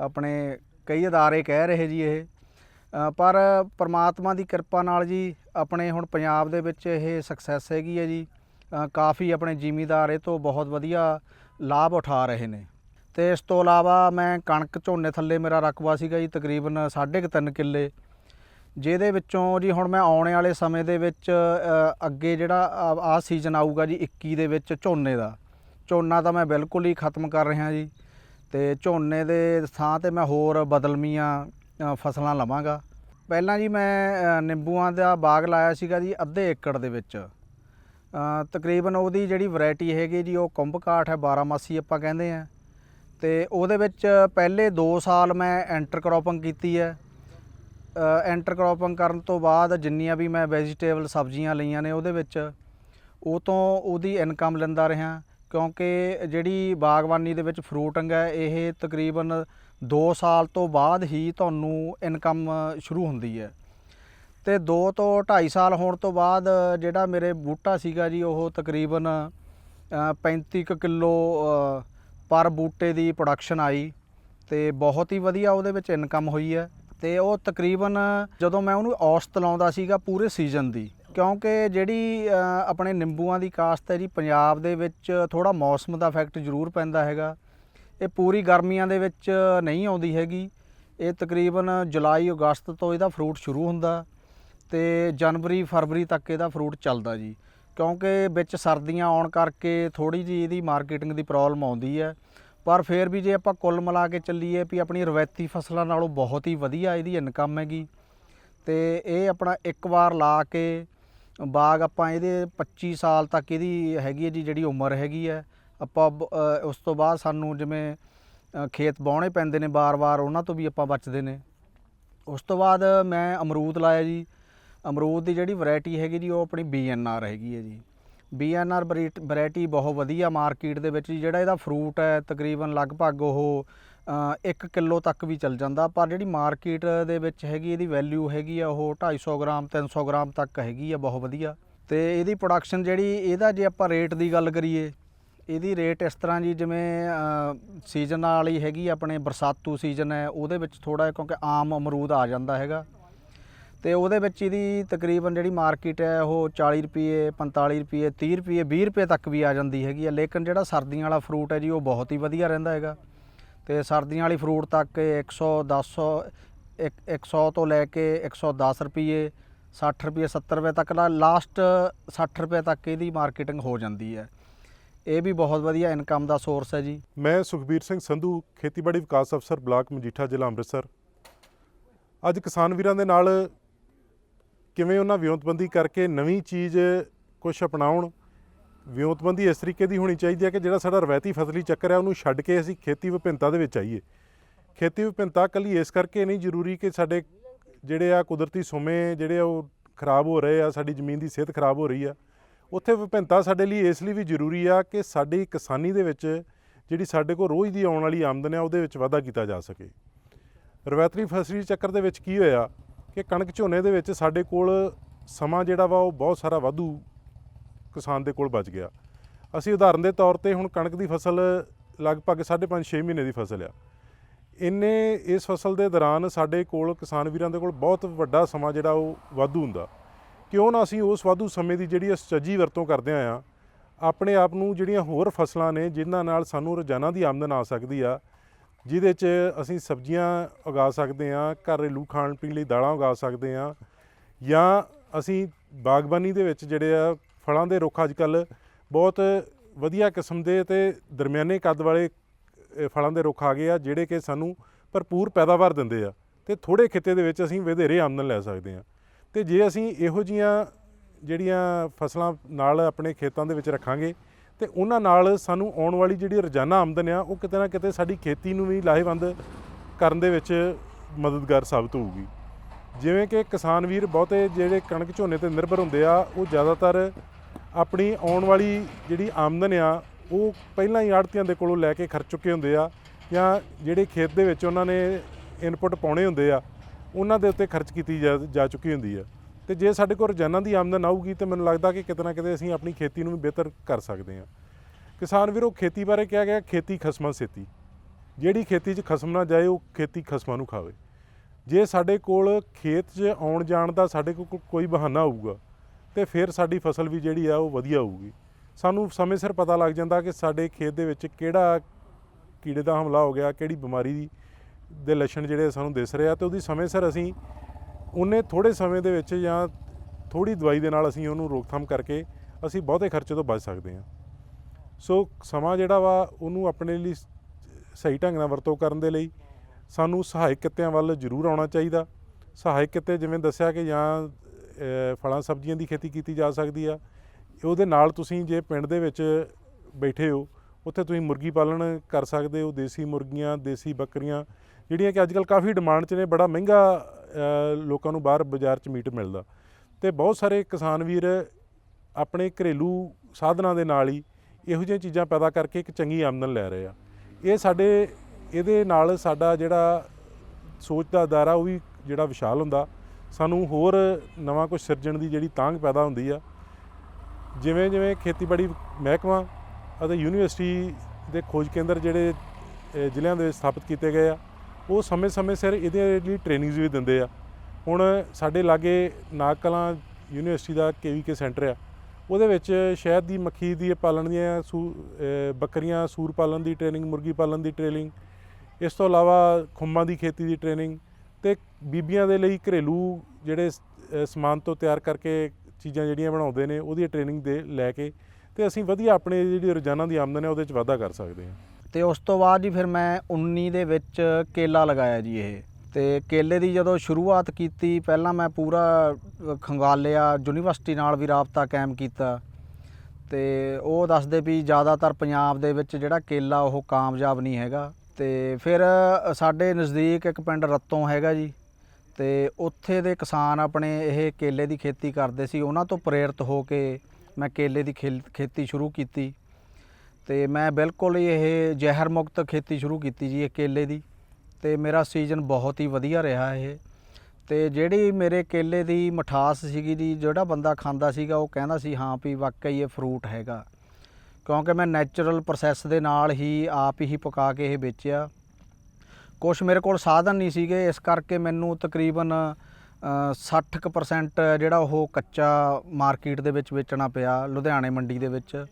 ਆਪਣੇ ਕਈ ਅਦਾਰੇ ਕਹਿ ਰਹੇ ਜੀ ਇਹ। ਅ, ਪਰ ਪ੍ਰਮਾਤਮਾ ਦੀ ਕਿਰਪਾ ਨਾਲ ਜੀ ਆਪਣੇ ਹੁਣ ਪੰਜਾਬ ਦੇ ਵਿੱਚ ਇਹ ਸਕਸੈਸ ਹੈਗੀ ਹੈ ਜੀ। ਕਾਫੀ ਆਪਣੇ ਜ਼ਿਮੀਦਾਰ ਇਹ ਤੋਂ ਬਹੁਤ ਵਧੀਆ ਲਾਭ ਉਠਾ ਰਹੇ ਨੇ। ਤੇ ਇਸ ਤੋਂ ਇਲਾਵਾ ਮੈਂ ਕਣਕ ਝੋਨੇ ਥੱਲੇ ਮੇਰਾ ਰਕਬਾ ਸੀਗਾ ਜੀ, ਤਕਰੀਬਨ 3.5 ਕਿੱਲੇ। ਜਿਹਦੇ ਵਿੱਚੋਂ ਜੀ ਹੁਣ ਮੈਂ ਆਉਣ ਵਾਲੇ ਸਮੇਂ ਦੇ ਵਿੱਚ ਅੱਗੇ ਜਿਹੜਾ ਆਹ ਸੀਜ਼ਨ ਆਊਗਾ ਜੀ 21 ਦੇ ਵਿੱਚ ਝੋਨੇ ਦਾ। ਝੋਨਾ ਤਾਂ ਮੈਂ ਬਿਲਕੁਲ ਹੀ ਖਤਮ ਕਰ ਰਿਹਾ ਜੀ। ਤੇ ਝੋਨੇ ਦੇ ਥਾਂ ਤੇ ਮੈਂ ਹੋਰ ਬਦਲਮੀਆਂ ਫਸਲਾਂ ਲਵਾਂਗਾ। ਪਹਿਲਾਂ ਜੀ ਮੈਂ ਨਿੰਬੂਆਂ ਦਾ ਬਾਗ ਲਾਇਆ ਸੀਗਾ ਜੀ, ਅੱਧੇ ਏਕੜ ਦੇ ਵਿੱਚ। ਤਕਰੀਬਨ ਉਹਦੀ ਜਿਹੜੀ ਵੈਰਾਈਟੀ ਹੈਗੀ ਜੀ, ਉਹ ਕੁੰਭਕਾਠ ਹੈ 12 ਮਾਸੀ ਆਪਾਂ ਕਹਿੰਦੇ ਆ ਤੇ ਉਹਦੇ ਵਿੱਚ ਪਹਿਲੇ 2 ਸਾਲ ਮੈਂ ਐਂਟਰ ਕ੍ਰੋਪਿੰਗ ਕੀਤੀ ਹੈ। ਐਂਟਰ ਕ੍ਰੋਪਿੰਗ ਕਰਨ ਤੋਂ ਬਾਅਦ ਜਿੰਨੀਆਂ ਵੀ ਮੈਂ ਵੈਜੀਟੇਬਲ ਸਬਜ਼ੀਆਂ ਲਈਆਂ ਨੇ ਉਹਦੇ ਵਿੱਚ ਉਹ ਤੋਂ ਉਹਦੀ ਇਨਕਮ ਲੈਂਦਾ ਰਿਹਾ। ਕਿਉਂਕਿ ਜਿਹੜੀ ਬਾਗਬਾਨੀ ਦੇ ਵਿੱਚ ਫਰੂਟਿੰਗ ਹੈ ਇਹ ਤਕਰੀਬਨ 2 ਸਾਲ ਤੋਂ ਬਾਅਦ ਹੀ ਤੁਹਾਨੂੰ ਇਨਕਮ ਸ਼ੁਰੂ ਹੁੰਦੀ ਹੈ। ਤੇ 2 ਤੋਂ 2.5 ਸਾਲ ਹੋਣ ਤੋਂ ਬਾਅਦ ਜਿਹੜਾ ਮੇਰੇ ਬੂਟਾ ਸੀਗਾ ਜੀ ਉਹ ਤਕਰੀਬਨ ਅ, 35 ਕੁ ਕਿਲੋ ਪਰ ਬੂਟੇ ਦੀ ਪ੍ਰੋਡਕਸ਼ਨ ਆਈ ਤੇ ਬਹੁਤ ਹੀ ਵਧੀਆ ਉਹਦੇ ਵਿੱਚ ਇਨਕਮ ਹੋਈ ਹੈ ਤੇ ਉਹ ਤਕਰੀਬਨ ਜਦੋਂ ਮੈਂ ਉਹਨੂੰ ਔਸਤ ਲਾਉਂਦਾ ਸੀਗਾ ਪੂਰੇ ਸੀਜ਼ਨ ਦੀ, ਕਿਉਂਕਿ ਜਿਹੜੀ ਆਪਣੇ ਨਿੰਬੂਆਂ ਦੀ ਕਾਸ਼ਤ ਹੈ ਜੀ, ਪੰਜਾਬ ਦੇ ਵਿੱਚ ਥੋੜਾ ਮੌਸਮ ਦਾ ਇਫੈਕਟ ਜ਼ਰੂਰ ਪੈਂਦਾ ਹੈਗਾ। ਇਹ ਪੂਰੀ ਗਰਮੀਆਂ ਦੇ ਵਿੱਚ ਨਹੀਂ ਆਉਂਦੀ ਹੈਗੀ। ਇਹ ਤਕਰੀਬਨ ਜੁਲਾਈ, ਅਗਸਤ ਤੋਂ ਇਹਦਾ ਫਰੂਟ ਸ਼ੁਰੂ ਹੁੰਦਾ ਤੇ ਜਨਵਰੀ, ਫਰਵਰੀ ਤੱਕ ਇਹਦਾ ਫਰੂਟ ਚੱਲਦਾ ਜੀ। ਕਿਉਂਕਿ ਵਿੱਚ ਸਰਦੀਆਂ ਆਉਣ ਕਰਕੇ ਥੋੜੀ ਜੀ ਇਹਦੀ ਮਾਰਕੀਟਿੰਗ ਦੀ ਪ੍ਰੋਬਲਮ ਆਉਂਦੀ ਹੈ। ਪਰ ਫਿਰ ਵੀ ਜੇ ਆਪਾਂ ਕੁੱਲ ਮਿਲਾ ਕੇ ਚੱਲੀਏ ਵੀ ਆਪਣੀ ਰਵਾਇਤੀ ਫਸਲਾਂ ਨਾਲੋਂ ਬਹੁਤ ਹੀ ਵਧੀਆ ਇਹਦੀ ਇਨਕਮ ਹੈਗੀ। ਤੇ ਇਹ ਆਪਣਾ ਇੱਕ ਵਾਰ ਲਾ ਕੇ ਬਾਗ ਆਪਾਂ ਇਹਦੇ 25 ਸਾਲ ਤੱਕ ਇਹਦੀ ਹੈਗੀ ਹੈ ਜੀ, ਜਿਹੜੀ ਉਮਰ ਹੈਗੀ ਹੈ। ਆਪਾਂ ਬ- ਉਸ ਤੋਂ ਬਾਅਦ ਸਾਨੂੰ ਜਿਵੇਂ ਖੇਤ ਬਾਉਣੇ ਪੈਂਦੇ ਨੇ ਬਾਰ-ਬਾਰ ਉਹਨਾਂ ਤੋਂ ਵੀ ਆਪਾਂ ਬਚਦੇ ਨੇ। ਉਸ ਤੋਂ ਬਾਅਦ ਮੈਂ ਅਮਰੂਦ ਲਾਇਆ ਜੀ। ਅਮਰੂਦ ਦੀ ਜਿਹੜੀ ਵੈਰਾਈਟੀ ਹੈਗੀ ਜੀ, ਉਹ ਆਪਣੀ ਬੀਐਨਆਰ ਹੈਗੀ ਹੈ ਜੀ। ਬੀਐਨਆਰ ਵੈਰਾਈਟੀ ਬਹੁਤ ਵਧੀਆ ਮਾਰਕੀਟ ਦੇ ਵਿੱਚ ਜਿਹੜਾ ਇਹਦਾ ਫਰੂਟ ਹੈ, ਤਕਰੀਬਨ ਲਗਭਗ ਉਹ 1 ਕਿਲੋ ਤੱਕ ਵੀ ਚੱਲ ਜਾਂਦਾ। ਪਰ ਜਿਹੜੀ ਮਾਰਕੀਟ ਦੇ ਵਿੱਚ ਹੈਗੀ, ਇਹਦੀ ਵੈਲਿਊ ਹੈਗੀ ਆ, ਉਹ 250 ਗ੍ਰਾਮ 300 ਗ੍ਰਾਮ ਤੱਕ ਹੈਗੀ ਆ, ਬਹੁਤ ਵਧੀਆ। ਤੇ ਇਹਦੀ ਪ੍ਰੋਡਕਸ਼ਨ ਜਿਹੜੀ, ਇਹਦਾ ਜੇ ਆਪਾਂ ਰੇਟ ਦੀ ਗੱਲ ਕਰੀਏ, ਇਹਦੀ ਰੇਟ ਇਸ ਤਰ੍ਹਾਂ ਜੀ, ਜਿਵੇਂ ਸੀਜ਼ਨ ਵਾਲੀ ਹੈਗੀ, ਆਪਣੇ ਬਰਸਾਤੂ ਸੀਜ਼ਨ ਹੈ, ਉਹਦੇ ਵਿੱਚ ਥੋੜਾ ਕਿਉਂਕਿ ਆਮ ਅਮਰੂਦ ਆ ਜਾਂਦਾ ਹੈਗਾ। ਤੇ ਉਹਦੇ ਵਿੱਚ ਇਹਦੀ ਤਕਰੀਬਨ ਜਿਹੜੀ ਮਾਰਕੀਟ ਹੈ ਉਹ 40 ਰੁਪਏ 45 ਰੁਪਏ 30 ਰੁਪਏ 20 ਰੁਪਏ ਤੱਕ ਵੀ ਆ ਜਾਂਦੀ ਹੈਗੀ ਆ। ਲੇਕਿਨ ਜਿਹੜਾ ਸਰਦੀਆਂ ਵਾਲਾ ਫਰੂਟ ਹੈ ਜੀ, ਉਹ ਬਹੁਤ ਹੀ ਵਧੀਆ ਰਹਿੰਦਾ ਹੈਗਾ। ਤੇ ਸਰਦੀਆਂ ਵਾਲੀ ਫਰੂਟ ਤੱਕ ਇਹ 110 ਇੱਕ- 100 ਤੋਂ ਲੈ ਕੇ 110 ਰੁਪਏ 60 ਰੁਪਏ 70 ਰੁਪਏ ਤੱਕ ਦਾ ਲਾਸਟ 60 ਰੁਪਏ ਤੱਕ ਇਹਦੀ ਮਾਰਕੀਟਿੰਗ ਹੋ ਜਾਂਦੀ ਹੈ। ਇਹ ਵੀ ਬਹੁਤ ਵਧੀਆ ਇਨਕਮ ਦਾ ਸੋਰਸ ਹੈ ਜੀ। ਮੈਂ ਸੁਖਬੀਰ ਸਿੰਘ ਸੰਧੂ, ਖੇਤੀਬਾੜੀ ਵਿਕਾਸ ਅਫਸਰ, ਬਲਾਕ ਮਜੀਠਾ ਜ਼ਿਲ੍ਹਾ ਅੰਮ੍ਰਿਤਸਰ। ਅੱਜ ਕਿਸਾਨ ਵੀਰਾਂ ਦੇ ਨਾਲ ਕਿਵੇਂ ਉਹਨਾਂ ਵਿਉਂਤਬੰਦੀ ਕਰਕੇ ਨਵੀਂ ਚੀਜ਼ ਕੁਝ ਅਪਣਾਉਣ? ਵਿਉਂਤਬੰਦੀ ਇਸ ਤਰੀਕੇ ਦੀ ਹੋਣੀ ਚਾਹੀਦੀ ਹੈ ਕਿ ਜਿਹੜਾ ਸਾਡਾ ਰਵਾਇਤੀ ਫਸਲੀ ਚੱਕਰ ਹੈ, ਉਹਨੂੰ ਛੱਡ ਕੇ ਅਸੀਂ ਖੇਤੀ ਵਿਭਿੰਨਤਾ ਦੇ ਵਿੱਚ ਆਈਏ। ਖੇਤੀ ਵਿਭਿੰਨਤਾ ਕੱਲੀ ਇਸ ਕਰਕੇ ਨਹੀਂ ਜ਼ਰੂਰੀ ਕਿ ਸਾਡੇ ਜਿਹੜੇ ਆ ਕੁਦਰਤੀ ਸੋਮੇ ਜਿਹੜੇ ਆ ਉਹ ਖਰਾਬ ਹੋ ਰਹੇ ਆ, ਸਾਡੀ ਜ਼ਮੀਨ ਦੀ ਸਿਹਤ ਖਰਾਬ ਹੋ ਰਹੀ ਆ, ਉੱਥੇ ਵਿਭਿੰਨਤਾ ਸਾਡੇ ਲਈ ਇਸ ਲਈ ਵੀ ਜ਼ਰੂਰੀ ਆ ਕਿ ਸਾਡੀ ਕਿਸਾਨੀ ਦੇ ਵਿੱਚ ਜਿਹੜੀ ਸਾਡੇ ਕੋਲ ਰੋਜ਼ ਦੀ ਆਉਣ ਵਾਲੀ ਆਮਦਨ ਆ ਉਹਦੇ ਵਿੱਚ ਵਾਧਾ ਕੀਤਾ ਜਾ ਸਕੇ। ਰਵਾਇਤੀ ਫਸਲੀ ਚੱਕਰ ਦੇ ਵਿੱਚ ਕੀ ਹੋਇਆ? ਕਿ ਕਣਕ ਝੋਨੇ ਦੇ ਵਿੱਚ ਸਾਡੇ ਕੋਲ ਸਮਾਂ ਜਿਹੜਾ ਵਾ ਉਹ ਬਹੁਤ ਸਾਰਾ ਵਾਧੂ ਕਿਸਾਨ ਦੇ ਕੋਲ ਬਚ ਗਿਆ। ਅਸੀਂ ਉਦਾਹਰਨ ਦੇ ਤੌਰ ਤੇ ਹੁਣ ਕਣਕ ਦੀ ਫਸਲ ਲਗਭਗ 5.5 6 ਮਹੀਨੇ ਦੀ ਫਸਲ ਆ। ਇੰਨੇ ਇਸ ਫਸਲ ਦੇ ਦੌਰਾਨ ਸਾਡੇ ਕੋਲ ਕਿਸਾਨ ਵੀਰਾਂ ਦੇ ਕੋਲ ਬਹੁਤ ਵੱਡਾ ਸਮਾਂ ਜਿਹੜਾ ਉਹ ਵਾਧੂ ਹੁੰਦਾ। ਕਿਉਂ ਨਾ ਅਸੀਂ ਉਸ ਵਾਧੂ ਸਮੇਂ ਦੀ ਜਿਹੜੀ ਸੁਚੱਜੀ ਵਰਤੋਂ ਕਰਦੇ ਆ ਆਪਣੇ ਆਪ ਨੂੰ ਜਿਹੜੀਆਂ ਹੋਰ ਫਸਲਾਂ ਨੇ, ਜਿਨ੍ਹਾਂ ਨਾਲ ਸਾਨੂੰ ਰੋਜ਼ਾਨਾ ਦੀ ਆਮਦਨ ਆ ਸਕਦੀ ਆ ਜਿਹਦੇ 'ਚ ਅਸੀਂ ਸਬਜ਼ੀਆਂ ਉਗਾ ਸਕਦੇ ਹਾਂ ਘਰੇਲੂ ਖਾਣ ਪੀਣ ਲਈ ਦਾਲਾਂ ਉਗਾ ਸਕਦੇ ਹਾਂ ਜਾਂ ਅਸੀਂ ਬਾਗਬਾਨੀ ਦੇ ਵਿੱਚ ਜਿਹੜੇ ਆ ਫਲਾਂ ਦੇ ਰੁੱਖ ਅੱਜ ਕੱਲ ਬਹੁਤ ਵਧੀਆ ਕਿਸਮ ਦੇ ਤੇ ਦਰਮਿਆਨੇ ਕੱਦ ਵਾਲੇ ਫਲਾਂ ਦੇ ਰੁੱਖ ਆ ਗਏ ਆ, ਜਿਹੜੇ ਕਿ ਸਾਨੂੰ ਭਰਪੂਰ ਪੈਦਾਵਾਰ ਦਿੰਦੇ ਆ ਤੇ ਥੋੜੇ ਖਿੱਤੇ ਦੇ ਵਿੱਚ ਅਸੀਂ ਵਧੇਰੇ ਆਮਦਨ ਲੈ ਸਕਦੇ ਆ ਤੇ ਜੇ ਅਸੀਂ ਇਹੋ ਜੀਆਂ ਜਿਹੜੀਆਂ ਫਸਲਾਂ ਨਾਲ ਆਪਣੇ ਖੇਤਾਂ ਦੇ ਵਿੱਚ ਰੱਖਾਂਗੇ ਤੇ ਉਹਨਾਂ ਨਾਲ ਸਾਨੂੰ ਆਉਣ ਵਾਲੀ ਜਿਹੜੀ ਰੋਜ਼ਾਨਾ ਆਮਦਨ ਆ, ਉਹ ਕਿਤੇ ਨਾ ਕਿਤੇ ਸਾਡੀ ਖੇਤੀ ਨੂੰ ਵੀ ਲਾਹੇਵੰਦ ਕਰਨ ਦੇ ਵਿੱਚ ਮਦਦਗਾਰ ਸਾਬਤ ਹੋਊਗੀ। ਜਿਵੇਂ ਕਿ ਕਿਸਾਨ ਵੀਰ ਬਹੁਤੇ ਜਿਹੜੇ ਕਣਕ ਝੋਨੇ ਤੇ ਨਿਰਭਰ ਹੁੰਦੇ ਆ, ਉਹ ਜ਼ਿਆਦਾਤਰ ਆਪਣੀ ਆਉਣ ਵਾਲੀ ਜਿਹੜੀ ਆਮਦਨ ਆ, ਉਹ ਪਹਿਲਾਂ ਹੀ ਆੜਤੀਆਂ ਦੇ ਕੋਲੋਂ ਲੈ ਕੇ ਖਰਚ ਚੁੱਕੇ ਹੁੰਦੇ ਆ ਜਾਂ ਜਿਹੜੇ ਖੇਤ ਦੇ ਵਿੱਚ ਉਹਨਾਂ ਨੇ ਇਨਪੁੱਟ ਪਾਉਣੇ ਹੁੰਦੇ ਆ, ਉਹਨਾਂ ਦੇ ਉੱਤੇ ਖਰਚ ਕੀਤੀ ਜਾ ਜਾ ਚੁੱਕੀ ਹੁੰਦੀ ਆ। ਤੇ ਜੇ ਸਾਡੇ ਕੋਲ ਰੋਜ਼ਾਨਾ ਦੀ ਆਮਦਨ ਆਊਗੀ ਤੇ ਮੈਨੂੰ ਲੱਗਦਾ ਕਿ ਕਿਤੇ ਨਾ ਕਿਤੇ ਅਸੀਂ ਆਪਣੀ ਖੇਤੀ ਨੂੰ ਵੀ ਬਿਹਤਰ ਕਰ ਸਕਦੇ ਹਾਂ। ਕਿਸਾਨ ਵੀਰੋ, ਖੇਤੀ ਬਾਰੇ ਕਿਹਾ ਗਿਆ, ਖੇਤੀ ਖਸਮਾਂ ਸੇਤੀ। ਜਿਹੜੀ ਖੇਤੀ 'ਚ ਖਸਮ ਨਾ ਜਾਏ, ਉਹ ਖੇਤੀ ਖਸਮਾਂ ਨੂੰ ਖਾਵੇ। ਜੇ ਸਾਡੇ ਕੋਲ ਖੇਤ 'ਚ ਆਉਣ ਜਾਣ ਦਾ ਸਾਡੇ ਕੋਲ ਕੋ- ਕੋਈ ਬਹਾਨਾ ਆਊਗਾ ਤੇ ਫਿਰ ਸਾਡੀ ਫਸਲ ਵੀ ਜਿਹੜੀ ਆ, ਉਹ ਵਧੀਆ ਹੋਊਗੀ। ਸਾਨੂੰ ਸਮੇਂ ਸਿਰ ਪਤਾ ਲੱਗ ਜਾਂਦਾ ਕਿ ਸਾਡੇ ਖੇਤ ਦੇ ਵਿੱਚ ਕਿਹੜਾ ਕੀੜੇ ਦਾ ਹਮਲਾ ਹੋ ਗਿਆ, ਕਿਹੜੀ ਬਿਮਾਰੀ ਦੇ ਲੱਛਣ ਜਿਹੜੇ ਸਾਨੂੰ ਦਿਸ ਰਿਹਾ ਆ, ਤੇ ਉਹਦੀ ਸਮੇਂ ਸਿਰ ਅਸੀਂ ਉਹਨੇ ਥੋੜੇ ਸਮੇਂ ਦੇ ਵਿੱਚ ਜਾਂ ਥੋੜੀ ਦਵਾਈ ਦੇ ਨਾਲ ਅਸੀਂ ਉਹਨੂੰ ਰੋਕਥਾਮ ਕਰਕੇ ਅਸੀਂ ਬਹੁਤੇ ਖਰਚੇ ਤੋਂ ਬਚ ਸਕਦੇ ਹਾਂ। ਸੋ ਸਮਾਂ ਜਿਹੜਾ ਵਾ ਉਹਨੂੰ ਆਪਣੇ ਲਈ ਸ- ਸਹੀ ਢੰਗ ਨਾਲ ਵਰਤੋਂ ਕਰਨ ਦੇ ਲਈ ਸਾਨੂੰ ਸਹਾਇਕ ਕਿੱਤਿਆਂ ਵੱਲ ਜ਼ਰੂਰ ਆਉਣਾ ਚਾਹੀਦਾ। ਸਹਾਇਕ ਕਿੱਤੇ ਜਿਵੇਂ ਦੱਸਿਆ ਕਿ ਜਾਂ ਫਲਾਂ ਸਬਜ਼ੀਆਂ ਦੀ ਖੇਤੀ ਕੀਤੀ ਜਾ ਸਕਦੀ ਆ। ਉਹਦੇ ਨਾਲ ਤੁਸੀਂ ਜੇ ਪਿੰਡ ਦੇ ਵਿੱਚ ਬੈਠੇ ਹੋ, ਉੱਥੇ ਤੁਸੀਂ ਮੁਰਗੀ ਪਾਲਣ ਕਰ ਸਕਦੇ ਹੋ, ਦੇਸੀ ਮੁਰਗੀਆਂ, ਦੇਸੀ ਬੱਕਰੀਆਂ, ਜਿਹੜੀਆਂ ਕਿ ਅੱਜਕੱਲ ਕਾਫੀ ਡਿਮਾਂਡ 'ਚ ਨੇ, ਬੜਾ ਮਹਿੰਗਾ ਲੋਕਾਂ ਨੂੰ ਬਾਹਰ ਬਾਜ਼ਾਰ 'ਚ ਮੀਟ ਮਿਲਦਾ। ਤੇ ਬਹੁਤ ਸਾਰੇ ਕਿਸਾਨ ਵੀਰ ਆਪਣੇ ਘਰੇਲੂ ਸਾਧਨਾਂ ਦੇ ਨਾਲ ਹੀ ਇਹੋ ਜਿਹੀਆਂ ਚੀਜ਼ਾਂ ਪੈਦਾ ਕਰਕੇ ਇੱਕ ਚੰਗੀ ਆਮਦਨ ਲੈ ਰਹੇ ਆ। ਇਹ ਸਾਡੇ, ਇਹਦੇ ਨਾਲ ਸਾਡਾ ਜਿਹੜਾ ਸੋਚ ਦਾ ਦਾਇਰਾ ਉਹ ਵੀ ਜਿਹੜਾ ਵਿਸ਼ਾਲ ਹੁੰਦਾ। ਸਾਨੂੰ ਹੋਰ ਨਵਾਂ ਕੁਝ ਸਿਰਜਣ ਦੀ ਜਿਹੜੀ ਤਾਂਘ ਪੈਦਾ ਹੁੰਦੀ ਆ। ਜਿਵੇਂ ਜਿਵੇਂ ਖੇਤੀਬਾੜੀ ਮਹਿਕਮਾ ਅਤੇ ਯੂਨੀਵਰਸਿਟੀ ਦੇ ਖੋਜ ਕੇਂਦਰ ਜਿਹੜੇ ਜ਼ਿਲ੍ਹਿਆਂ ਦੇ ਵਿੱਚ ਸਥਾਪਿਤ ਕੀਤੇ ਗਏ ਆ। ਉਹ ਸਮੇਂ-ਸਮੇਂ ਸਿਰ ਇਹਦੇ ਲਈ ਟ੍ਰੇਨਿੰਗਸ ਵੀ ਦਿੰਦੇ ਆ। ਹੁਣ ਸਾਡੇ ਲਾਗੇ ਨਾਗਕਲਾਂ ਯੂਨੀਵਰਸਿਟੀ ਦਾ ਕੇਵੀਕੇ ਸੈਂਟਰ ਆ। ਉਹਦੇ ਵਿੱਚ ਸ਼ਹਿਦ ਦੀ ਮੱਖੀ ਦੀ ਪਾਲਣ ਦੀਆਂ ਸੂ ਬੱਕਰੀਆਂ, ਸੂਰ ਪਾਲਣ ਦੀ ਟ੍ਰੇਨਿੰਗ ਮੁਰਗੀ ਪਾਲਣ ਦੀ ਟ੍ਰੇਨਿੰਗ ਇਸ ਤੋਂ ਇਲਾਵਾ ਖੁੰਮਾਂ ਦੀ ਖੇਤੀ ਦੀ ਟ੍ਰੇਨਿੰਗ ਤੇ ਬੀਬੀਆਂ ਦੇ ਲਈ ਘਰੇਲੂ ਜਿਹੜੇ ਸਮਾਨ ਤੋਂ ਤਿਆਰ ਕਰਕੇ ਚੀਜ਼ਾਂ ਜਿਹੜੀਆਂ ਬਣਾਉਂਦੇ ਨੇ, ਉਹਦੀ ਟ੍ਰੇਨਿੰਗ ਦੇ ਲੈ ਕੇ ਤੇ ਅਸੀਂ ਵਧੀਆ ਆਪਣੇ ਜਿਹੜੀ ਰੋਜ਼ਾਨਾ ਦੀ ਆਮਦਨ ਹੈ ਉਹਦੇ ਵਿੱਚ ਵਾਧਾ ਕਰ ਸਕਦੇ ਹਾਂ। ਤੇ ਉਸ ਤੋਂ ਬਾਅਦ ਜੀ ਫਿਰ ਮੈਂ 19 ਦੇ ਵਿੱਚ ਕੇਲਾ ਲਗਾਇਆ ਜੀ ਇਹ। ਤੇ ਕੇਲੇ ਦੀ ਜਦੋਂ ਸ਼ੁਰੂਆਤ ਕੀਤੀ ਪਹਿਲਾਂ ਮੈਂ ਪੂਰਾ ਅ, ਖੰਗਾਲਿਆ ਯੂਨੀਵਰਸਿਟੀ ਨਾਲ ਵੀ ਰਾਬਤਾ ਕਾਇਮ ਕੀਤਾ। ਤੇ ਉਹ ਦੱਸਦੇ ਵੀ ਜ਼ਿਆਦਾਤਰ ਪੰਜਾਬ ਦੇ ਵਿੱਚ ਜਿਹੜਾ ਕੇਲਾ ਉਹ ਕਾਮਯਾਬ ਨਹੀਂ ਹੈਗਾ। ਤੇ ਫਿਰ ਸਾਡੇ ਨਜ਼ਦੀਕ ਇੱਕ ਪਿੰਡ ਰੱਤੋਂ ਹੈਗਾ ਜੀ। ਤੇ ਉੱਥੇ ਦੇ ਕਿਸਾਨ ਆਪਣੇ ਇਹ ਕੇਲੇ ਦੀ ਖੇਤੀ ਕਰਦੇ ਸੀ। ਉਹਨਾਂ ਤੋਂ ਪ੍ਰੇਰਿਤ ਹੋ ਕੇ ਮੈਂ ਕੇਲੇ ਦੀ ਖੇਲ- ਖੇਤੀ ਸ਼ੁਰੂ ਕੀਤੀ। ਤੇ ਮੈਂ ਬਿਲਕੁਲ ਹੀ ਇਹ ਜ਼ਹਿਰ ਮੁਕਤ ਖੇਤੀ ਸ਼ੁਰੂ ਕੀਤੀ ਜੀ ਇਹ ਕੇਲੇ ਦੀ। ਤੇ ਮੇਰਾ ਸੀਜ਼ਨ ਬਹੁਤ ਹੀ ਵਧੀਆ ਰਿਹਾ ਇਹ। ਤੇ ਜਿਹੜੀ ਮੇਰੇ ਕੇਲੇ ਦੀ ਮਠਾਸ ਸੀਗੀ ਜੀ ਜਿਹੜਾ ਬੰਦਾ ਖਾਂਦਾ ਸੀਗਾ ਉਹ ਕਹਿੰਦਾ ਸੀ ਹਾਂ ਵੀ ਵਾਕਈ ਇਹ ਫਰੂਟ ਹੈਗਾ। ਕਿਉਂਕਿ ਮੈਂ ਨੈਚੁਰਲ ਪ੍ਰੋਸੈਸ ਦੇ ਨਾਲ ਹੀ ਆਪ ਹੀ ਪਕਾ ਕੇ ਇਹ ਵੇਚਿਆ। ਕੁਝ ਮੇਰੇ ਕੋਲ ਸਾਧਨ ਨਹੀਂ ਸੀਗੇ ਇਸ ਕਰਕੇ ਮੈਨੂੰ ਤਕਰੀਬਨ ਅ, 60% ਜਿਹੜਾ ਉਹ ਕੱਚਾ ਮਾਰਕੀਟ ਦੇ ਵਿੱਚ ਵੇਚਣਾ ਪਿਆ ਲੁਧਿਆਣੇ ਮੰਡੀ ਦੇ ਵਿੱਚ।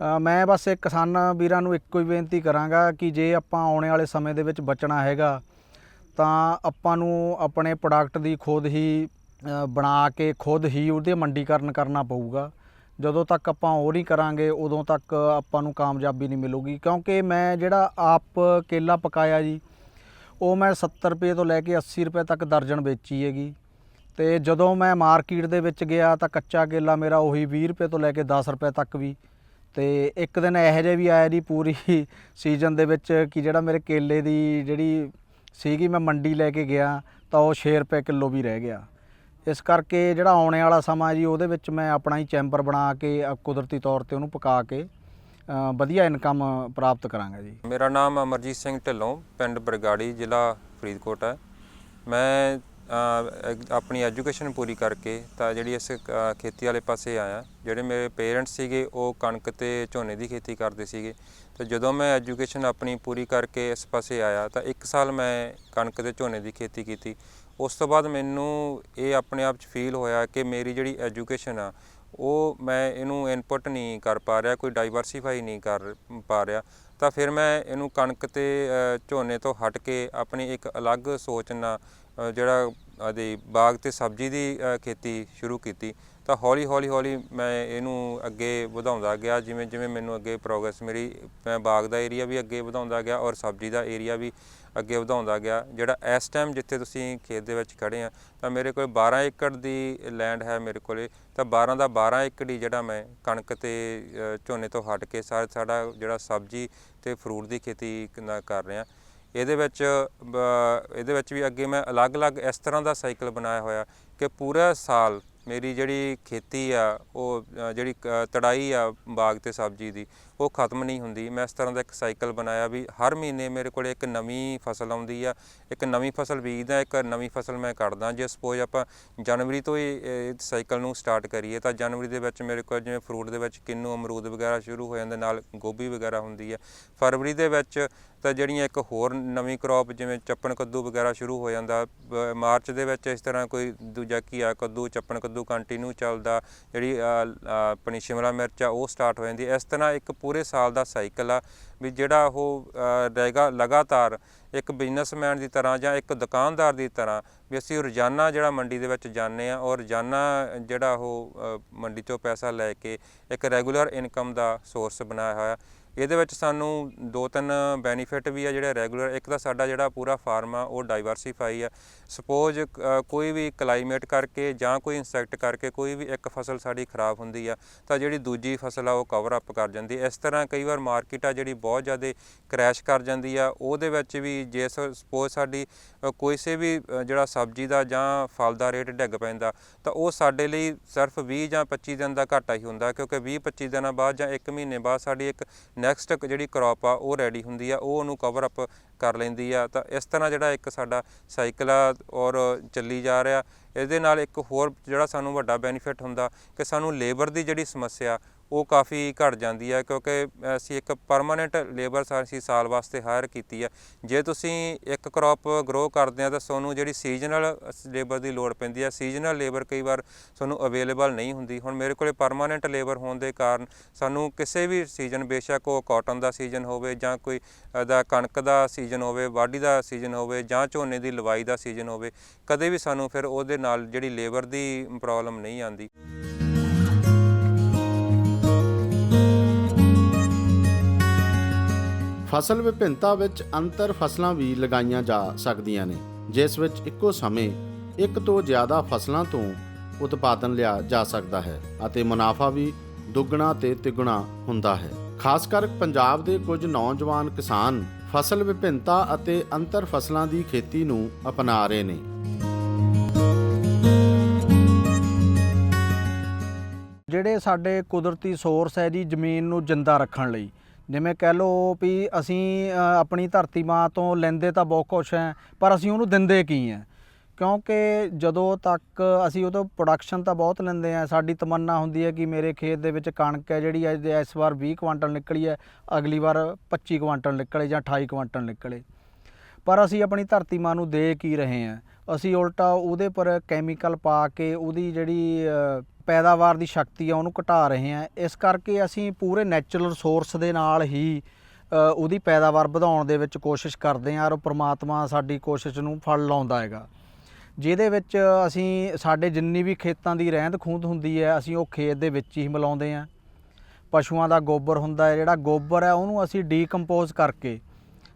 ਮੈਂ ਬਸ ਇਹ ਕਿਸਾਨਾਂ ਵੀਰਾਂ ਨੂੰ ਇੱਕੋ ਹੀ ਬੇਨਤੀ ਕਰਾਂਗਾ ਕਿ ਜੇ ਆਪਾਂ ਆਉਣੇ ਵਾਲੇ ਸਮੇਂ ਦੇ ਵਿੱਚ ਬਚਣਾ ਹੈਗਾ, ਤਾਂ ਆਪਾਂ ਨੂੰ ਆਪਣੇ ਪ੍ਰੋਡਕਟ ਦੀ ਖੁਦ ਹੀ ਬਣਾ ਕੇ ਖੁਦ ਹੀ ਉਹਦੇ ਮੰਡੀਕਰਨ ਕਰਨਾ ਪਊਗਾ। ਜਦੋਂ ਤੱਕ ਆਪਾਂ ਉਹ ਨਹੀਂ ਕਰਾਂਗੇ, ਉਦੋਂ ਤੱਕ ਆਪਾਂ ਨੂੰ ਕਾਮਯਾਬੀ ਨਹੀਂ ਮਿਲੂਗੀ। ਕਿਉਂਕਿ ਮੈਂ ਜਿਹੜਾ ਆਪ ਕੇਲਾ ਪਕਾਇਆ ਜੀ, ਉਹ ਮੈਂ 70 ਰੁਪਏ ਤੋਂ ਲੈ ਕੇ 80 ਰੁਪਏ ਤੱਕ ਦਰਜਨ ਵੇਚੀ ਹੈਗੀ। ਤੇ ਜਦੋਂ ਮੈਂ ਮਾਰਕੀਟ ਦੇ ਵਿੱਚ ਗਿਆ ਤਾਂ ਕੱਚਾ ਕੇਲਾ ਮੇਰਾ ਉਹੀ 20 ਰੁਪਏ ਤੋਂ ਲੈ ਕੇ 10 ਰੁਪਏ ਤੱਕ ਵੀ ਤੇ ਇੱਕ ਦਿਨ ਇਹੋ ਜਿਹਾ ਵੀ ਆਇਆ ਜੀ ਪੂਰੀ ਸੀਜ਼ਨ ਦੇ ਵਿੱਚ ਕਿ ਜਿਹੜਾ ਮੇਰੇ ਕੇਲੇ ਦੀ ਜਿਹੜੀ ਸੀਗੀ ਮੈਂ ਮੰਡੀ ਲੈ ਕੇ ਗਿਆ ਤਾਂ ਉਹ 6 ਰੁਪਏ ਕਿਲੋ ਵੀ ਰਹਿ ਗਿਆ। ਇਸ ਕਰਕੇ ਜਿਹੜਾ ਆਉਣੇ ਵਾਲਾ ਸਮਾਂ ਜੀ ਉਹਦੇ ਵਿੱਚ ਮੈਂ ਆਪਣਾ ਹੀ ਚੈਂਬਰ ਬਣਾ ਕੇ ਕੁਦਰਤੀ ਤੌਰ ਤੇ ਉਹਨੂੰ ਪਕਾ ਕੇ ਵਧੀਆ ਇਨਕਮ ਪ੍ਰਾਪਤ ਕਰਾਂਗਾ ਜੀ। ਮੇਰਾ ਨਾਮ ਅਮਰਜੀਤ ਸਿੰਘ ਢਿੱਲੋਂ, ਪਿੰਡ ਬਰਗਾੜੀ, ਜ਼ਿਲ੍ਹਾ ਫਰੀਦਕੋਟ ਹੈ। ਮੈਂ ਆਪਣੀ ਐਜੂਕੇਸ਼ਨ ਪੂਰੀ ਕਰਕੇ ਤਾਂ ਜਿਹੜੀ ਇਸ ਖੇਤੀ ਵਾਲੇ ਪਾਸੇ ਆਇਆ। ਜਿਹੜੇ ਮੇਰੇ ਪੇਰੈਂਟਸ ਸੀਗੇ, ਉਹ ਕਣਕ ਤੇ ਝੋਨੇ ਦੀ ਖੇਤੀ ਕਰਦੇ ਸੀਗੇ। ਤੇ ਜਦੋਂ ਮੈਂ ਐਜੂਕੇਸ਼ਨ ਆਪਣੀ ਪੂਰੀ ਕਰਕੇ ਇਸ ਪਾਸੇ ਆਇਆ, ਤਾਂ 1 ਸਾਲ ਮੈਂ ਕਣਕ ਤੇ ਝੋਨੇ ਦੀ ਖੇਤੀ ਕੀਤੀ। ਉਸ ਤੋਂ ਬਾਅਦ ਮੈਨੂੰ ਇਹ ਆਪਣੇ ਆਪ 'ਚ ਫੀਲ ਹੋਇਆ ਕਿ ਮੇਰੀ ਜਿਹੜੀ ਐਜੂਕੇਸ਼ਨ ਆ, ਉਹ ਮੈਂ ਇਹਨੂੰ ਇਨਪੁਟ ਨਹੀਂ ਕਰ ਪਾ ਰਿਹਾ, ਕੋਈ ਡਾਈਵਰਸੀਫਾਈ ਨਹੀਂ ਕਰ ਪਾ ਰਿਹਾ। ਤਾਂ ਫਿਰ ਮੈਂ ਇਹਨੂੰ ਕਣਕ ਤੇ ਝੋਨੇ ਤੋਂ ਹਟ ਕੇ ਆਪਣੀ ਇੱਕ ਅਲੱਗ ਸੋਚ ਨਾਲ ਜਿਹੜਾ ਆਦੀ ਬਾਗ ਤੇ ਸਬਜ਼ੀ ਦੀ ਖੇਤੀ ਸ਼ੁਰੂ ਕੀਤੀ, ਤਾਂ ਹੌਲੀ ਹੌਲੀ ਹੌਲੀ ਮੈਂ ਇਹਨੂੰ ਅੱਗੇ ਵਧਾਉਂਦਾ ਗਿਆ। ਜਿਵੇਂ ਜਿਵੇਂ ਮੈਨੂੰ ਅੱਗੇ ਪ੍ਰੋਗਰੈਸ ਮੇਰੀ ਮੈਂ ਬਾਗ ਦਾ ਏਰੀਆ ਵੀ ਅੱਗੇ ਵਧਾਉਂਦਾ ਗਿਆ ਔਰ ਸਬਜ਼ੀ ਦਾ ਏਰੀਆ ਵੀ ਅੱਗੇ ਵਧਾਉਂਦਾ ਗਿਆ। ਜਿਹੜਾ ਇਸ ਟਾਈਮ ਜਿੱਥੇ ਤੁਸੀਂ ਖੇਤ ਦੇ ਵਿੱਚ ਖੜੇ ਆ, ਤਾਂ ਮੇਰੇ ਕੋਲ 12 ਏਕੜ ਦੀ ਲੈਂਡ ਹੈ ਮੇਰੇ ਕੋਲੇ। ਤਾਂ 12 ਦਾ 12 ਏਕੜ ਹੀ ਜਿਹੜਾ ਮੈਂ ਕਣਕ ਤੇ ਝੋਨੇ ਤੋਂ ਹਟ ਕੇ ਸਾਰਾ ਸਾਡਾ ਜਿਹੜਾ ਸਬਜ਼ੀ ਤੇ ਫਰੂਟ ਦੀ ਖੇਤੀ ਕਰ ਰਿਹਾ। ਇਹਦੇ ਵਿੱਚ ਇਹਦੇ ਵਿੱਚ ਵੀ ਅੱਗੇ ਮੈਂ ਅਲੱਗ-ਅਲੱਗ ਇਸ ਤਰ੍ਹਾਂ ਦਾ ਸਾਈਕਲ ਬਣਾਇਆ ਹੋਇਆ ਕਿ ਪੂਰਾ ਸਾਲ ਮੇਰੀ ਜਿਹੜੀ ਖੇਤੀ ਆ, ਉਹ ਜਿਹੜੀ ਕ- ਤੜਾਈ ਆ ਬਾਗ ਤੇ ਸਬਜ਼ੀ ਦੀ ਉਹ ਖਤਮ ਨਹੀਂ ਹੁੰਦੀ। ਮੈਂ ਇਸ ਤਰ੍ਹਾਂ ਦਾ ਇੱਕ ਸਾਈਕਲ ਬਣਾਇਆ ਵੀ ਹਰ ਮਹੀਨੇ ਮੇਰੇ ਕੋਲ ਇੱਕ ਨਵੀਂ ਫਸਲ ਆਉਂਦੀ ਆ, ਇੱਕ ਨਵੀਂ ਫਸਲ ਬੀਜਦਾ, ਇੱਕ ਨਵੀਂ ਫਸਲ ਮੈਂ ਕੱਢਦਾ। ਜੇ ਸਪੋਜ਼ ਆਪਾਂ ਜਨਵਰੀ ਤੋਂ ਹੀ ਸਾਈਕਲ ਨੂੰ ਸਟਾਰਟ ਕਰੀਏ ਤਾਂ ਜਨਵਰੀ ਦੇ ਵਿੱਚ ਮੇਰੇ ਕੋਲ ਜਿਵੇਂ ਫਰੂਟ ਦੇ ਵਿੱਚ ਕਿੰਨੂ, ਅਮਰੂਦ ਵਗੈਰਾ ਸ਼ੁਰੂ ਹੋ ਜਾਂਦੇ, ਨਾਲ ਗੋਭੀ ਵਗੈਰਾ ਹੁੰਦੀ ਹੈ ਫਰਵਰੀ ਦੇ ਵਿੱਚ ਤਾਂ ਜਿਹੜੀਆਂ ਇੱਕ ਹੋਰ ਨਵੀਂ ਕ੍ਰੌਪ ਜਿਵੇਂ ਚੱਪਣ ਕੱਦੂ ਵਗੈਰਾ ਸ਼ੁਰੂ ਹੋ ਜਾਂਦਾ। ਮਾਰਚ ਦੇ ਵਿੱਚ ਇਸ ਤਰ੍ਹਾਂ ਕੋਈ ਦੂਜਾ ਘੀਆ ਕੱਦੂ, ਚੱਪਣ ਕੱਦੂ ਕੰਟੀਨਿਊ ਚੱਲਦਾ। ਜਿਹੜੀ ਆਪਣੀ ਸ਼ਿਮਲਾ ਮਿਰਚ ਆ, ਉਹ ਸਟਾਰਟ ਹੋ ਜਾਂਦੀ। ਇਸ ਤਰ੍ਹਾਂ ਇੱਕ ਪੂਰੇ ਸਾਲ ਦਾ ਸਾਈਕਲ ਆ ਵੀ ਜਿਹੜਾ ਉਹ ਅ, ਰਹੇਗਾ ਲਗਾਤਾਰ ਇੱਕ ਬਿਜ਼ਨਸਮੈਨ ਦੀ ਤਰ੍ਹਾਂ ਜਾਂ ਇੱਕ ਦੁਕਾਨਦਾਰ ਦੀ ਤਰ੍ਹਾਂ ਵੀ ਅਸੀਂ ਰੋਜ਼ਾਨਾ ਜਿਹੜਾ ਮੰਡੀ ਦੇ ਵਿੱਚ ਜਾਂਦੇ ਆ ਔਰ ਰੋਜ਼ਾਨਾ ਜਿਹੜਾ ਉਹ ਮੰਡੀ ਤੋਂ ਪੈਸਾ ਲੈ ਕੇ ਇੱਕ ਰੈਗੂਲਰ ਇਨਕਮ ਦਾ ਸੋਰਸ ਬਣਾਇਆ ਹੋਇਆ। ਇਹਦੇ ਵਿੱਚ ਸਾਨੂੰ ਦੋ ਤਿੰਨ ਬੈਨੀਫਿਟ ਵੀ ਆ ਜਿਹੜੇ ਰੈਗੂਲਰ ਇੱਕ ਤਾਂ ਸਾਡਾ ਜਿਹੜਾ ਪੂਰਾ ਫਾਰਮ ਆ ਉਹ ਡਾਈਵਰਸਿਫਾਈ ਆ। ਸਪੋਜ਼ ਕੋਈ ਵੀ ਕਲਾਈਮੇਟ ਕਰਕੇ ਜਾਂ ਕੋਈ ਇਨਸੈਕਟ ਕਰਕੇ ਕੋਈ ਵੀ ਇੱਕ ਫਸਲ ਸਾਡੀ ਖਰਾਬ ਹੁੰਦੀ ਆ ਤਾਂ ਜਿਹੜੀ ਦੂਜੀ ਫਸਲ ਆ ਉਹ ਕਵਰ ਅਪ ਕਰ ਜਾਂਦੀ। ਇਸ ਤਰ੍ਹਾਂ ਕਈ ਵਾਰ ਮਾਰਕੀਟ ਆ ਜਿਹੜੀ ਬਹੁਤ ਜ਼ਿਆਦਾ ਕ੍ਰੈਸ਼ ਕਰ ਜਾਂਦੀ ਆ ਉਹਦੇ ਵਿੱਚ ਵੀ ਜੇ ਸਪੋਜ਼ ਸਾਡੀ ਅ, ਵੀ ਜਿਹੜਾ ਸਬਜ਼ੀ ਦਾ ਜਾਂ ਫਲ ਦਾ ਰੇਟ ਡਿੱਗ ਪੈਂਦਾ ਤਾਂ ਉਹ ਸਾਡੇ ਲਈ ਸਿਰਫ 20 ਜਾਂ 25 ਦਿਨ ਦਾ ਘਾਟਾ ਹੀ ਹੁੰਦਾ ਕਿਉਂਕਿ 20 25 ਦਿਨਾਂ ਬਾਅਦ ਜਾਂ 1 ਮਹੀਨੇ ਬਾਅਦ ਸਾਡੀ ਇੱਕ ਨੈਕਸਟ ਜਿਹੜੀ ਕ੍ਰੌਪ ਆ, ਉਹ ਰੈਡੀ ਹੁੰਦੀ ਆ, ਉਹ ਉਹਨੂੰ ਕਵਰ ਅਪ ਕਰ ਲੈਂਦੀ ਆ। ਤਾਂ ਇਸ ਤਰ੍ਹਾਂ ਜਿਹੜਾ ਇੱਕ ਸਾਡਾ ਸਾਈਕਲ ਆ ਔਰ ਚੱਲੀ ਜਾ ਰਿਹਾ। ਇਹਦੇ ਨਾਲ ਇੱਕ ਹੋਰ ਜਿਹੜਾ ਸਾਨੂੰ ਵੱਡਾ ਬੈਨੀਫਿਟ ਹੁੰਦਾ ਕਿ ਸਾਨੂੰ ਲੇਬਰ ਦੀ ਜਿਹੜੀ ਸਮੱਸਿਆ ਉਹ ਕਾਫੀ ਘਟ ਜਾਂਦੀ ਹੈ ਕਿਉਂਕਿ ਅਸੀਂ ਇੱਕ ਪਰਮਾਨੈਂਟ ਲੇਬਰ ਅਸੀਂ ਸਾਲ ਵਾਸਤੇ ਹਾਇਰ ਕੀਤੀ ਹੈ ਜੇ ਤੁਸੀਂ ਇੱਕ ਕ੍ਰੌਪ ਗਰੋ ਕਰਦੇ ਆ, ਤਾਂ ਤੁਹਾਨੂੰ ਜਿਹੜੀ ਸੀਜ਼ਨਲ ਲੇਬਰ ਦੀ ਲੋੜ ਪੈਂਦੀ ਹੈ ਸੀਜ਼ਨਲ ਲੇਬਰ ਕਈ ਵਾਰ ਤੁਹਾਨੂੰ ਅਵੇਲੇਬਲ ਨਹੀਂ ਹੁੰਦੀ। ਹੁਣ ਮੇਰੇ ਕੋਲੇ ਪਰਮਾਨੈਂਟ ਲੇਬਰ ਹੋਣ ਦੇ ਕਾਰਨ ਸਾਨੂੰ ਕਿਸੇ ਵੀ ਸੀਜ਼ਨ ਬੇਸ਼ੱਕ ਉਹ ਕਾਟਨ ਦਾ ਸੀਜ਼ਨ ਹੋਵੇ ਜਾਂ ਕੋਈ ਦਾ ਕਣਕ ਦਾ ਸੀਜ਼ਨ ਹੋਵੇ, ਵਾਢੀ ਦਾ ਸੀਜ਼ਨ ਹੋਵੇ ਜਾਂ ਝੋਨੇ ਦੀ ਲਵਾਈ ਦਾ ਸੀਜ਼ਨ ਹੋਵੇ, ਕਦੇ ਵੀ ਸਾਨੂੰ ਫਿਰ ਉਹਦੇ ਨਾਲ ਜਿਹੜੀ ਲੇਬਰ ਦੀ ਪ੍ਰੋਬਲਮ ਨਹੀਂ ਆਉਂਦੀ। ਫਸਲ ਵਿਭਿੰਨਤਾ ਵਿੱਚ ਅੰਤਰ ਫਸਲਾਂ ਵੀ ਲਗਾਈਆਂ ਜਾ ਸਕਦੀਆਂ ਨੇ, ਜਿਸ ਵਿੱਚ ਇੱਕੋ ਸਮੇਂ ਇੱਕ ਤੋਂ ਜ਼ਿਆਦਾ ਫਸਲਾਂ ਤੋਂ ਉਤਪਾਦਨ ਲਿਆ ਜਾ ਸਕਦਾ ਹੈ ਅਤੇ ਮੁਨਾਫਾ ਵੀ ਦੁੱਗਣਾ ਤੇ ਤਿੱਗਣਾ ਹੁੰਦਾ ਹੈ। ਖਾਸ ਕਰ ਪੰਜਾਬ ਦੇ ਕੁਝ ਨੌਜਵਾਨ ਕਿਸਾਨ ਫਸਲ ਵਿਭਿੰਨਤਾ ਅਤੇ ਅੰਤਰ ਫਸਲਾਂ ਦੀ ਖੇਤੀ ਨੂੰ ਅਪਣਾ ਰਹੇ ਨੇ। ਜਿਹੜੇ ਸਾਡੇ ਕੁਦਰਤੀ ਸੋਰਸ ਹੈ ਜੀ ਜ਼ਮੀਨ ਨੂੰ ਜਿੰਦਾ ਰੱਖਣ ਲਈ ਜਿਵੇਂ ਕਹਿ ਲਓ ਵੀ ਅਸੀਂ ਆਪਣੀ ਧਰਤੀ ਮਾਂ ਤੋਂ ਲੈਂਦੇ ਤਾਂ ਬਹੁਤ ਕੁਛ ਹੈ, ਪਰ ਅਸੀਂ ਉਹਨੂੰ ਦਿੰਦੇ ਕੀ ਹੈ? ਕਿਉਂਕਿ ਜਦੋਂ ਤੱਕ ਅਸੀਂ ਉਹ ਤੋਂ ਪ੍ਰੋਡਕਸ਼ਨ ਤਾਂ ਬਹੁਤ ਲੈਂਦੇ ਆ ਸਾਡੀ ਤਮੰਨਾ ਹੁੰਦੀ ਹੈ ਕਿ ਮੇਰੇ ਖੇਤ ਦੇ ਵਿੱਚ ਕਣਕ ਹੈ ਜਿਹੜੀ ਅੱਜ ਇਸ ਵਾਰ 20 ਕੁਆਂਟਲ ਨਿਕਲੀ ਹੈ, ਅਗਲੀ ਵਾਰ 25 ਕੁਆਂਟਲ ਨਿਕਲੇ ਜਾਂ 28 ਕੁਆਂਟਲ ਨਿਕਲੇ। ਪਰ ਅਸੀਂ ਆਪਣੀ ਧਰਤੀ ਮਾਂ ਨੂੰ ਦੇ ਕੀ ਰਹੇ ਹਾਂ? ਅਸੀਂ ਉਲਟਾ ਉਹਦੇ ਪਰ ਕੈਮੀਕਲ ਪਾ ਕੇ ਉਹਦੀ ਜਿਹੜੀ ਪੈਦਾਵਾਰ ਦੀ ਸ਼ਕਤੀ ਆ ਉਹਨੂੰ ਘਟਾ ਰਹੇ ਹਾਂ। ਇਸ ਕਰਕੇ ਅਸੀਂ ਪੂਰੇ ਨੈਚੁਰਲ ਰਿਸੋਰਸ ਦੇ ਨਾਲ ਹੀ ਉਹਦੀ ਪੈਦਾਵਾਰ ਵਧਾਉਣ ਦੇ ਵਿੱਚ ਕੋਸ਼ਿਸ਼ ਕਰਦੇ ਹਾਂ। ਔਰ ਪ੍ਰਮਾਤਮਾ ਸਾਡੀ ਕੋਸ਼ਿਸ਼ ਨੂੰ ਫਲ ਲਾਉਂਦਾ ਹੈਗਾ। ਜਿਹਦੇ ਵਿੱਚ ਅਸੀਂ, ਸਾਡੇ ਜਿੰਨੀ ਵੀ ਖੇਤਾਂ ਦੀ ਰਹਿੰਦ ਖੂੰਦ ਹੁੰਦੀ ਹੈ, ਅਸੀਂ ਉਹ ਖੇਤ ਦੇ ਵਿੱਚ ਹੀ ਮਿਲਾਉਂਦੇ ਹਾਂ। ਪਸ਼ੂਆਂ ਦਾ ਗੋਬਰ ਹੁੰਦਾ ਹੈ, ਜਿਹੜਾ ਗੋਬਰ ਹੈ, ਉਹਨੂੰ ਅਸੀਂ ਡੀਕੰਪੋਜ਼ ਕਰਕੇ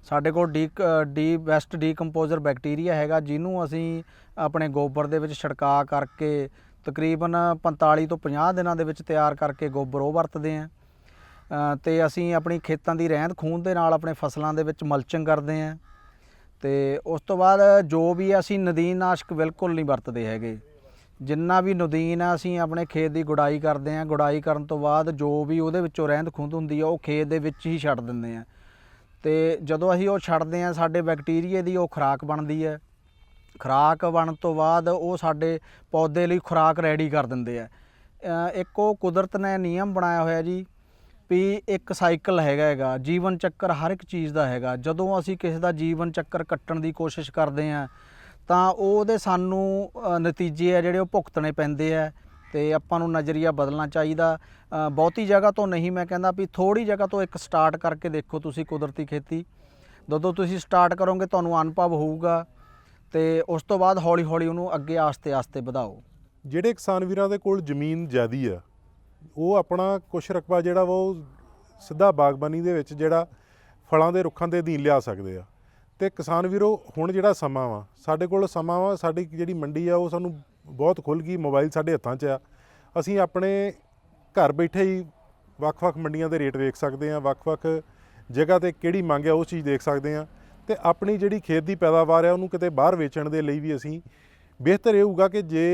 ਸਾਡੇ ਕੋਲ D D best decomposer bacteria ਹੈਗਾ ਜਿਹਨੂੰ ਅਸੀਂ ਆਪਣੇ ਗੋਬਰ ਦੇ ਵਿੱਚ ਛਿੜਕਾ ਕਰਕੇ ਤਕਰੀਬਨ 45 ਤੋਂ 50 ਦਿਨਾਂ ਦੇ ਵਿੱਚ ਤਿਆਰ ਕਰਕੇ ਗੋਬਰ ਉਹ ਵਰਤਦੇ ਹਾਂ। ਅ, ਤੇ ਅਸੀਂ ਆਪਣੀ ਖੇਤਾਂ ਦੀ ਰਹਿੰਦ ਖੂੰਦ ਦੇ ਨਾਲ ਆਪਣੇ ਫਸਲਾਂ ਦੇ ਵਿੱਚ ਮਲਚਿੰਗ ਕਰਦੇ ਹਾਂ। ਤੇ ਉਸ ਤੋਂ ਬਾਅਦ ਜੋ ਵੀ ਅਸੀਂ ਨਦੀਨ ਨਾਸ਼ਕ ਬਿਲਕੁਲ ਨਹੀਂ ਵਰਤਦੇ ਹੈਗੇ। ਜਿੰਨਾ ਵੀ ਨਦੀਨ ਆ ਅਸੀਂ ਆਪਣੇ ਖੇਤ ਦੀ ਗੁਡਾਈ ਕਰਦੇ ਹਾਂ। ਗੁਡਾਈ ਕਰਨ ਤੋਂ ਬਾਅਦ ਜੋ ਵੀ ਉਹਦੇ ਵਿੱਚੋਂ ਰਹਿੰਦ ਖੂੰਦ ਹੁੰਦੀ ਆ ਉਹ ਖੇਤ ਦੇ ਵਿੱਚ ਹੀ ਛੱਡ ਦਿੰਦੇ ਆ ਤੇ ਜਦੋਂ ਅਸੀਂ ਉਹ ਛੱਡਦੇ ਆ ਸਾਡੇ ਬੈਕਟੀਰੀਏ ਦੀ ਉਹ ਖੁਰਾਕ ਬਣਦੀ ਹੈ। ਖੁਰਾਕ ਬਣਨ ਤੋਂ ਬਾਅਦ ਉਹ ਸਾਡੇ ਪੌਦੇ ਲਈ ਖੁਰਾਕ ਰੈਡੀ ਕਰ ਦਿੰਦੇ ਆ। ਇੱਕ ਉਹ ਕੁਦਰਤ ਨੇ ਨਿਯਮ ਬਣਾਇਆ ਹੋਇਆ ਜੀ ਵੀ ਇੱਕ ਸਾਈਕਲ ਹੈਗਾ ਹੈਗਾ, ਜੀਵਨ ਚੱਕਰ ਹਰ ਇੱਕ ਚੀਜ਼ ਦਾ ਹੈਗਾ। ਜਦੋਂ ਅਸੀਂ ਕਿਸੇ ਦਾ ਜੀਵਨ ਚੱਕਰ ਕੱਟਣ ਦੀ ਕੋਸ਼ਿਸ਼ ਕਰਦੇ ਆ ਤਾਂ ਉਹਦੇ ਸਾਨੂੰ ਨਤੀਜੇ ਆ ਜਿਹੜੇ ਉਹ ਭੁਗਤਣੇ ਪੈਂਦੇ ਆ। ਤੇ ਆਪਾਂ ਨੂੰ ਨਜ਼ਰੀਆ ਬਦਲਣਾ ਚਾਹੀਦਾ। ਬਹੁਤੀ ਜਗ੍ਹਾ ਤੋਂ ਨਹੀਂ ਮੈਂ ਕਹਿੰਦਾ ਵੀ ਥੋੜੀ ਜਗ੍ਹਾ ਤੋਂ ਇੱਕ ਸਟਾਰਟ ਕਰਕੇ ਦੇਖੋ ਤੁਸੀਂ ਕੁਦਰਤੀ ਖੇਤੀ। ਜਦੋਂ ਤੁਸੀਂ ਸਟਾਰਟ ਕਰੋਗੇ ਤੁਹਾਨੂੰ ਅਨੁਭਵ ਹੋਊਗਾ ਤੇ ਉਸ ਤੋਂ ਬਾਅਦ ਹੌਲੀ ਹੌਲੀ ਉਹਨੂੰ ਅੱਗੇ ਆਸਤੇ ਆਸਤੇ ਵਧਾਓ। ਜਿਹੜੇ ਕਿਸਾਨ ਵੀਰਾਂ ਦੇ ਕੋਲ ਜ਼ਮੀਨ ਜ਼ਿਆਦੀ ਆ, ਉਹ ਆਪਣਾ ਕੁਛ ਰਕਬਾ ਜਿਹੜਾ ਵਾ ਉਹ ਸਿੱਧਾ ਬਾਗਬਾਨੀ ਦੇ ਵਿੱਚ ਜਿਹੜਾ ਫਲਾਂ ਦੇ ਰੁੱਖਾਂ ਦੇ ਅਧੀਨ ਲਿਆ ਸਕਦੇ ਆ। ਤੇ ਕਿਸਾਨ ਵੀਰੋ, ਹੁਣ ਜਿਹੜਾ ਸਮਾਂ ਵਾ, ਸਾਡੇ ਕੋਲ ਸਮਾਂ ਵਾ, ਸਾਡੀ ਜਿਹੜੀ ਮੰਡੀ ਆ ਉਹ ਸਾਨੂੰ ਬਹੁਤ ਖੁੱਲ ਗਈ ਮੋਬਾਈਲ ਸਾਡੇ ਹੱਥਾਂ 'ਚ ਆ। ਅਸੀਂ ਆਪਣੇ ਘਰ ਬੈਠੇ ਹੀ ਵੱਖ-ਵੱਖ ਮੰਡੀਆਂ ਦੇ ਰੇਟ ਵੇਖ ਸਕਦੇ ਆ ਵੱਖ-ਵੱਖ ਜਗ੍ਹਾ ਤੇ ਕਿਹੜੀ ਮੰਗ ਆ ਉਹ ਚੀਜ਼ ਦੇਖ ਸਕਦੇ ਆ ਤੇ ਆਪਣੀ ਜਿਹੜੀ ਖੇਤ ਦੀ ਪੈਦਾਵਾਰ ਆ ਉਹਨੂੰ ਕਿਤੇ ਬਾਹਰ ਵੇਚਣ ਦੇ ਲਈ ਵੀ ਅਸੀਂ ਬਿਹਤਰ ਇਹ ਹੋਊਗਾ ਕਿ ਜੇ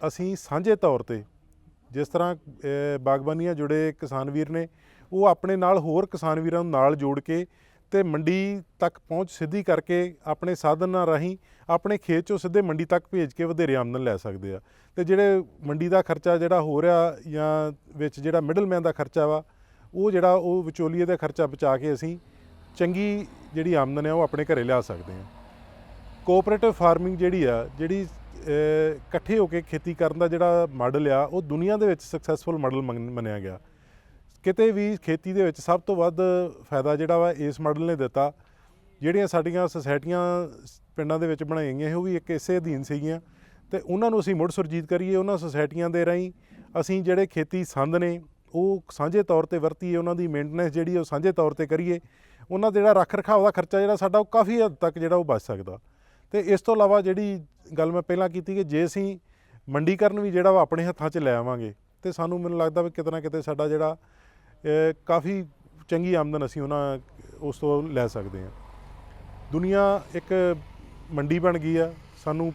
ਅਸੀਂ ਸਾਂਝੇ ਤੌਰ ਤੇ ਜਿਸ ਤਰ੍ਹਾਂ ਅ, ਬਾਗਬਾਨੀਆਂ ਜੁੜੇ ਕਿਸਾਨ ਵੀਰ ਨੇ ਉਹ ਆਪਣੇ ਨਾਲ ਹੋਰ ਕਿਸਾਨ ਵੀਰਾਂ ਨੂੰ ਨਾਲ ਜੋੜ ਕੇ ਤੇ ਮੰਡੀ ਤੱਕ ਪਹੁੰਚ ਸਿੱਧੀ ਕਰਕੇ ਆਪਣੇ ਸਾਧਨਾਂ ਰਾਹੀਂ ਆਪਣੇ ਖੇਤ ਚੋਂ ਸਿੱਧੇ ਮੰਡੀ ਤੱਕ ਭੇਜ ਕੇ ਵਧੇਰੇ ਆਮਦਨ ਲੈ ਸਕਦੇ ਆ। ਤੇ ਜਿਹੜੇ ਮੰਡੀ ਦਾ ਖਰਚਾ ਜਿਹੜਾ ਹੋ ਰਿਹਾ ਜਾਂ ਵਿੱਚ ਜਿਹੜਾ ਮਿਡਲਮੈਨ ਦਾ ਖਰਚਾ ਵਾ, ਉਹ ਜਿਹੜਾ ਉਹ ਵਿਚੋਲੀਏ ਦਾ ਖਰਚਾ ਬਚਾ ਕੇ ਅਸੀਂ ਚੰਗੀ ਜਿਹੜੀ ਆਮਦਨ ਹੈ ਉਹ ਆਪਣੇ ਘਰੇ ਲਿਆ ਸਕਦੇ ਹਾਂ ਕੋਆਪਰੇਟਿਵ ਫਾਰਮਿੰਗ ਜਿਹੜੀ ਆ, ਜਿਹੜੀ ਇਕੱਠੇ ਹੋ ਕੇ ਖੇਤੀ ਕਰਨ ਦਾ ਜਿਹੜਾ ਮਾਡਲ ਆ, ਉਹ ਦੁਨੀਆ ਦੇ ਵਿੱਚ ਸਕਸੈਸਫੁਲ ਮਾਡਲ ਮੰਨਿਆ ਗਿਆ। ਕਿਤੇ ਵੀ ਖੇਤੀ ਦੇ ਵਿੱਚ ਸਭ ਤੋਂ ਵੱਧ ਫਾਇਦਾ ਜਿਹੜਾ ਵਾ ਇਸ ਮਾਡਲ ਨੇ ਦਿੱਤਾ। ਜਿਹੜੀਆਂ ਸਾਡੀਆਂ ਸੁਸਾਇਟੀਆਂ ਪਿੰਡਾਂ ਦੇ ਵਿੱਚ ਬਣਾਈਆਂ ਗਈਆਂ, ਉਹ ਵੀ ਇੱਕ ਇਸੇ ਅਧੀਨ ਸੀਗੀਆਂ। ਤੇ ਉਹਨਾਂ ਨੂੰ ਅਸੀਂ ਮੁੜ ਸੁਰਜੀਤ ਕਰੀਏ, ਉਹਨਾਂ ਸੁਸਾਇਟੀਆਂ ਦੇ ਰਾਹੀਂ ਅਸੀਂ ਜਿਹੜੇ ਖੇਤੀ ਸੰਦ ਨੇ, ਉਹ ਸਾਂਝੇ ਤੌਰ ਤੇ ਵਰਤੀਏ, ਉਹਨਾਂ ਦੀ ਮੇਨਟੇਨੈਂਸ ਜਿਹੜੀ ਉਹ ਸਾਂਝੇ ਤੌਰ ਤੇ ਕਰੀਏ। ਉਹਨਾਂ ਦਾ ਜਿਹੜਾ ਰੱਖ ਰਖਾਵ ਦਾ ਖਰਚਾ ਜਿਹੜਾ ਸਾਡਾ, ਉਹ ਕਾਫੀ ਹੱਦ ਤੱਕ ਜਿਹੜਾ ਉਹ ਬਚ ਸਕਦਾ। ਤੇ ਇਸ ਤੋਂ ਇਲਾਵਾ ਜਿਹੜੀ ਗੱਲ ਮੈਂ ਪਹਿਲਾਂ ਕੀਤੀ ਕਿ ਜੇ ਅਸੀਂ ਮੰਡੀਕਰਨ ਵੀ ਜਿਹੜਾ ਵਾ ਆਪਣੇ ਹੱਥਾਂ 'ਚ ਲੈ ਆਵਾਂਗੇ, ਤੇ ਸਾਨੂੰ ਮੈਨੂੰ ਲੱਗਦਾ ਵੀ ਕਿਤੇ ਨਾ ਕਿਤੇ ਸਾਡਾ ਜਿਹੜਾ ਕਾਫੀ ਚੰਗੀ ਆਮਦਨ ਅਸੀਂ ਉਹਨਾਂ, ਉਸ ਤੋਂ ਲੈ ਸਕਦੇ ਹਾਂ। ਦੁਨੀਆ ਇੱਕ ਮੰਡੀ ਬਣ ਗਈ ਆ। ਸਾਨੂੰ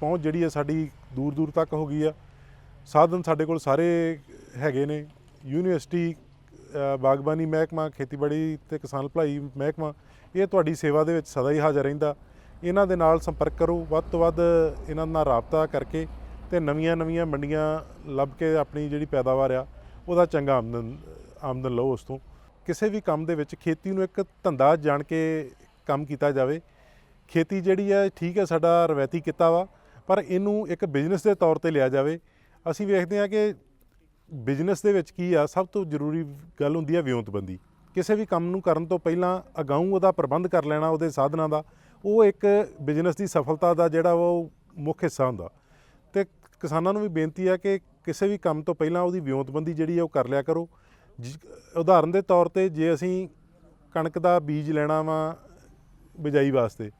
ਪਹੁੰਚ ਜਿਹੜੀ ਆ ਸਾਡੀ ਦੂਰ ਦੂਰ ਤੱਕ ਹੋ ਗਈ ਆ। ਸਾਧਨ ਸਾਡੇ ਕੋਲ ਸਾਰੇ ਹੈਗੇ ਨੇ। ਯੂਨੀਵਰਸਿਟੀ ਬਾਗਬਾਨੀ ਮਹਿਕਮਾ, ਖੇਤੀਬਾੜੀ ਤੇ ਕਿਸਾਨ ਭਲਾਈ ਮਹਿਕਮਾ, ਇਹ ਤੁਹਾਡੀ ਸੇਵਾ ਦੇ ਵਿੱਚ ਸਦਾ ਹੀ ਹਾਜ਼ਰ ਰਹਿੰਦਾ। ਇਹਨਾਂ ਦੇ ਨਾਲ ਸੰਪਰਕ ਕਰੋ। ਵੱਧ ਤੋਂ ਵੱਧ ਇਹਨਾਂ ਨਾਲ ਰਾਬਤਾ ਕਰਕੇ ਤੇ ਨਵੀਆਂ ਨਵੀਆਂ ਮੰਡੀਆਂ ਲੱਭ ਕੇ ਆਪਣੀ ਜਿਹੜੀ ਪੈਦਾਵਾਰ ਆ, ਉਹਦਾ ਚੰਗਾ ਆਮਦਨ ਆਮਦਨ ਲਓ ਉਸ ਤੋਂ, ਕਿਸੇ ਵੀ ਕੰਮ ਦੇ ਵਿੱਚ ਖੇਤੀ ਨੂੰ ਇੱਕ ਧੰਦਾ ਜਾਣ ਕੇ ਕੰਮ ਕੀਤਾ ਜਾਵੇ। ਖੇਤੀ ਜਿਹੜੀ ਹੈ, ਠੀਕ ਹੈ, ਸਾਡਾ ਰਵਾਇਤੀ ਕਿੱਤਾ ਵਾ, ਪਰ ਇਹਨੂੰ ਇੱਕ ਬਿਜ਼ਨਸ ਦੇ ਤੌਰ ਤੇ ਲਿਆ ਜਾਵੇ। ਅਸੀਂ ਵੇਖਦੇ ਹਾਂ ਕਿ ਬਿਜ਼ਨਸ ਦੇ ਵਿੱਚ ਕੀ ਆ, ਸਭ ਤੋਂ ਜ਼ਰੂਰੀ ਗੱਲ ਹੁੰਦੀ ਹੈ ਵਿਉਂਤਬੰਦੀ। ਕਿਸੇ ਵੀ ਕੰਮ ਨੂੰ ਕਰਨ ਤੋਂ ਪਹਿਲਾਂ ਅਗਾਊਂ ਉਹਦਾ ਪ੍ਰਬੰਧ ਕਰ ਲੈਣਾ, ਉਹਦੇ ਸਾਧਨਾਂ ਦਾ, ਉਹ ਇੱਕ ਬਿਜ਼ਨਸ ਦੀ ਸਫਲਤਾ ਦਾ ਜਿਹੜਾ ਵਾ, ਉਹ ਮੁੱਖ ਹਿੱਸਾ ਹੁੰਦਾ। ਤੇ ਕਿਸਾਨਾਂ ਨੂੰ ਵੀ ਬੇਨਤੀ ਹੈ ਕਿ ਕਿਸੇ ਵੀ ਕੰਮ ਤੋਂ ਪਹਿਲਾਂ ਉਹਦੀ ਵਿਉਂਤਬੰਦੀ ਜਿਹੜੀ ਹੈ, ਉਹ ਕਰ ਲਿਆ ਕਰੋ। ਉਦਾਹਰਨ ਦੇ ਤੌਰ ਤੇ ਜੇ ਅਸੀਂ ਕਣਕ ਦਾ ਬੀਜ ਲੈਣਾ ਵਾ ਬਿਜਾਈ ਵਾਸਤੇ,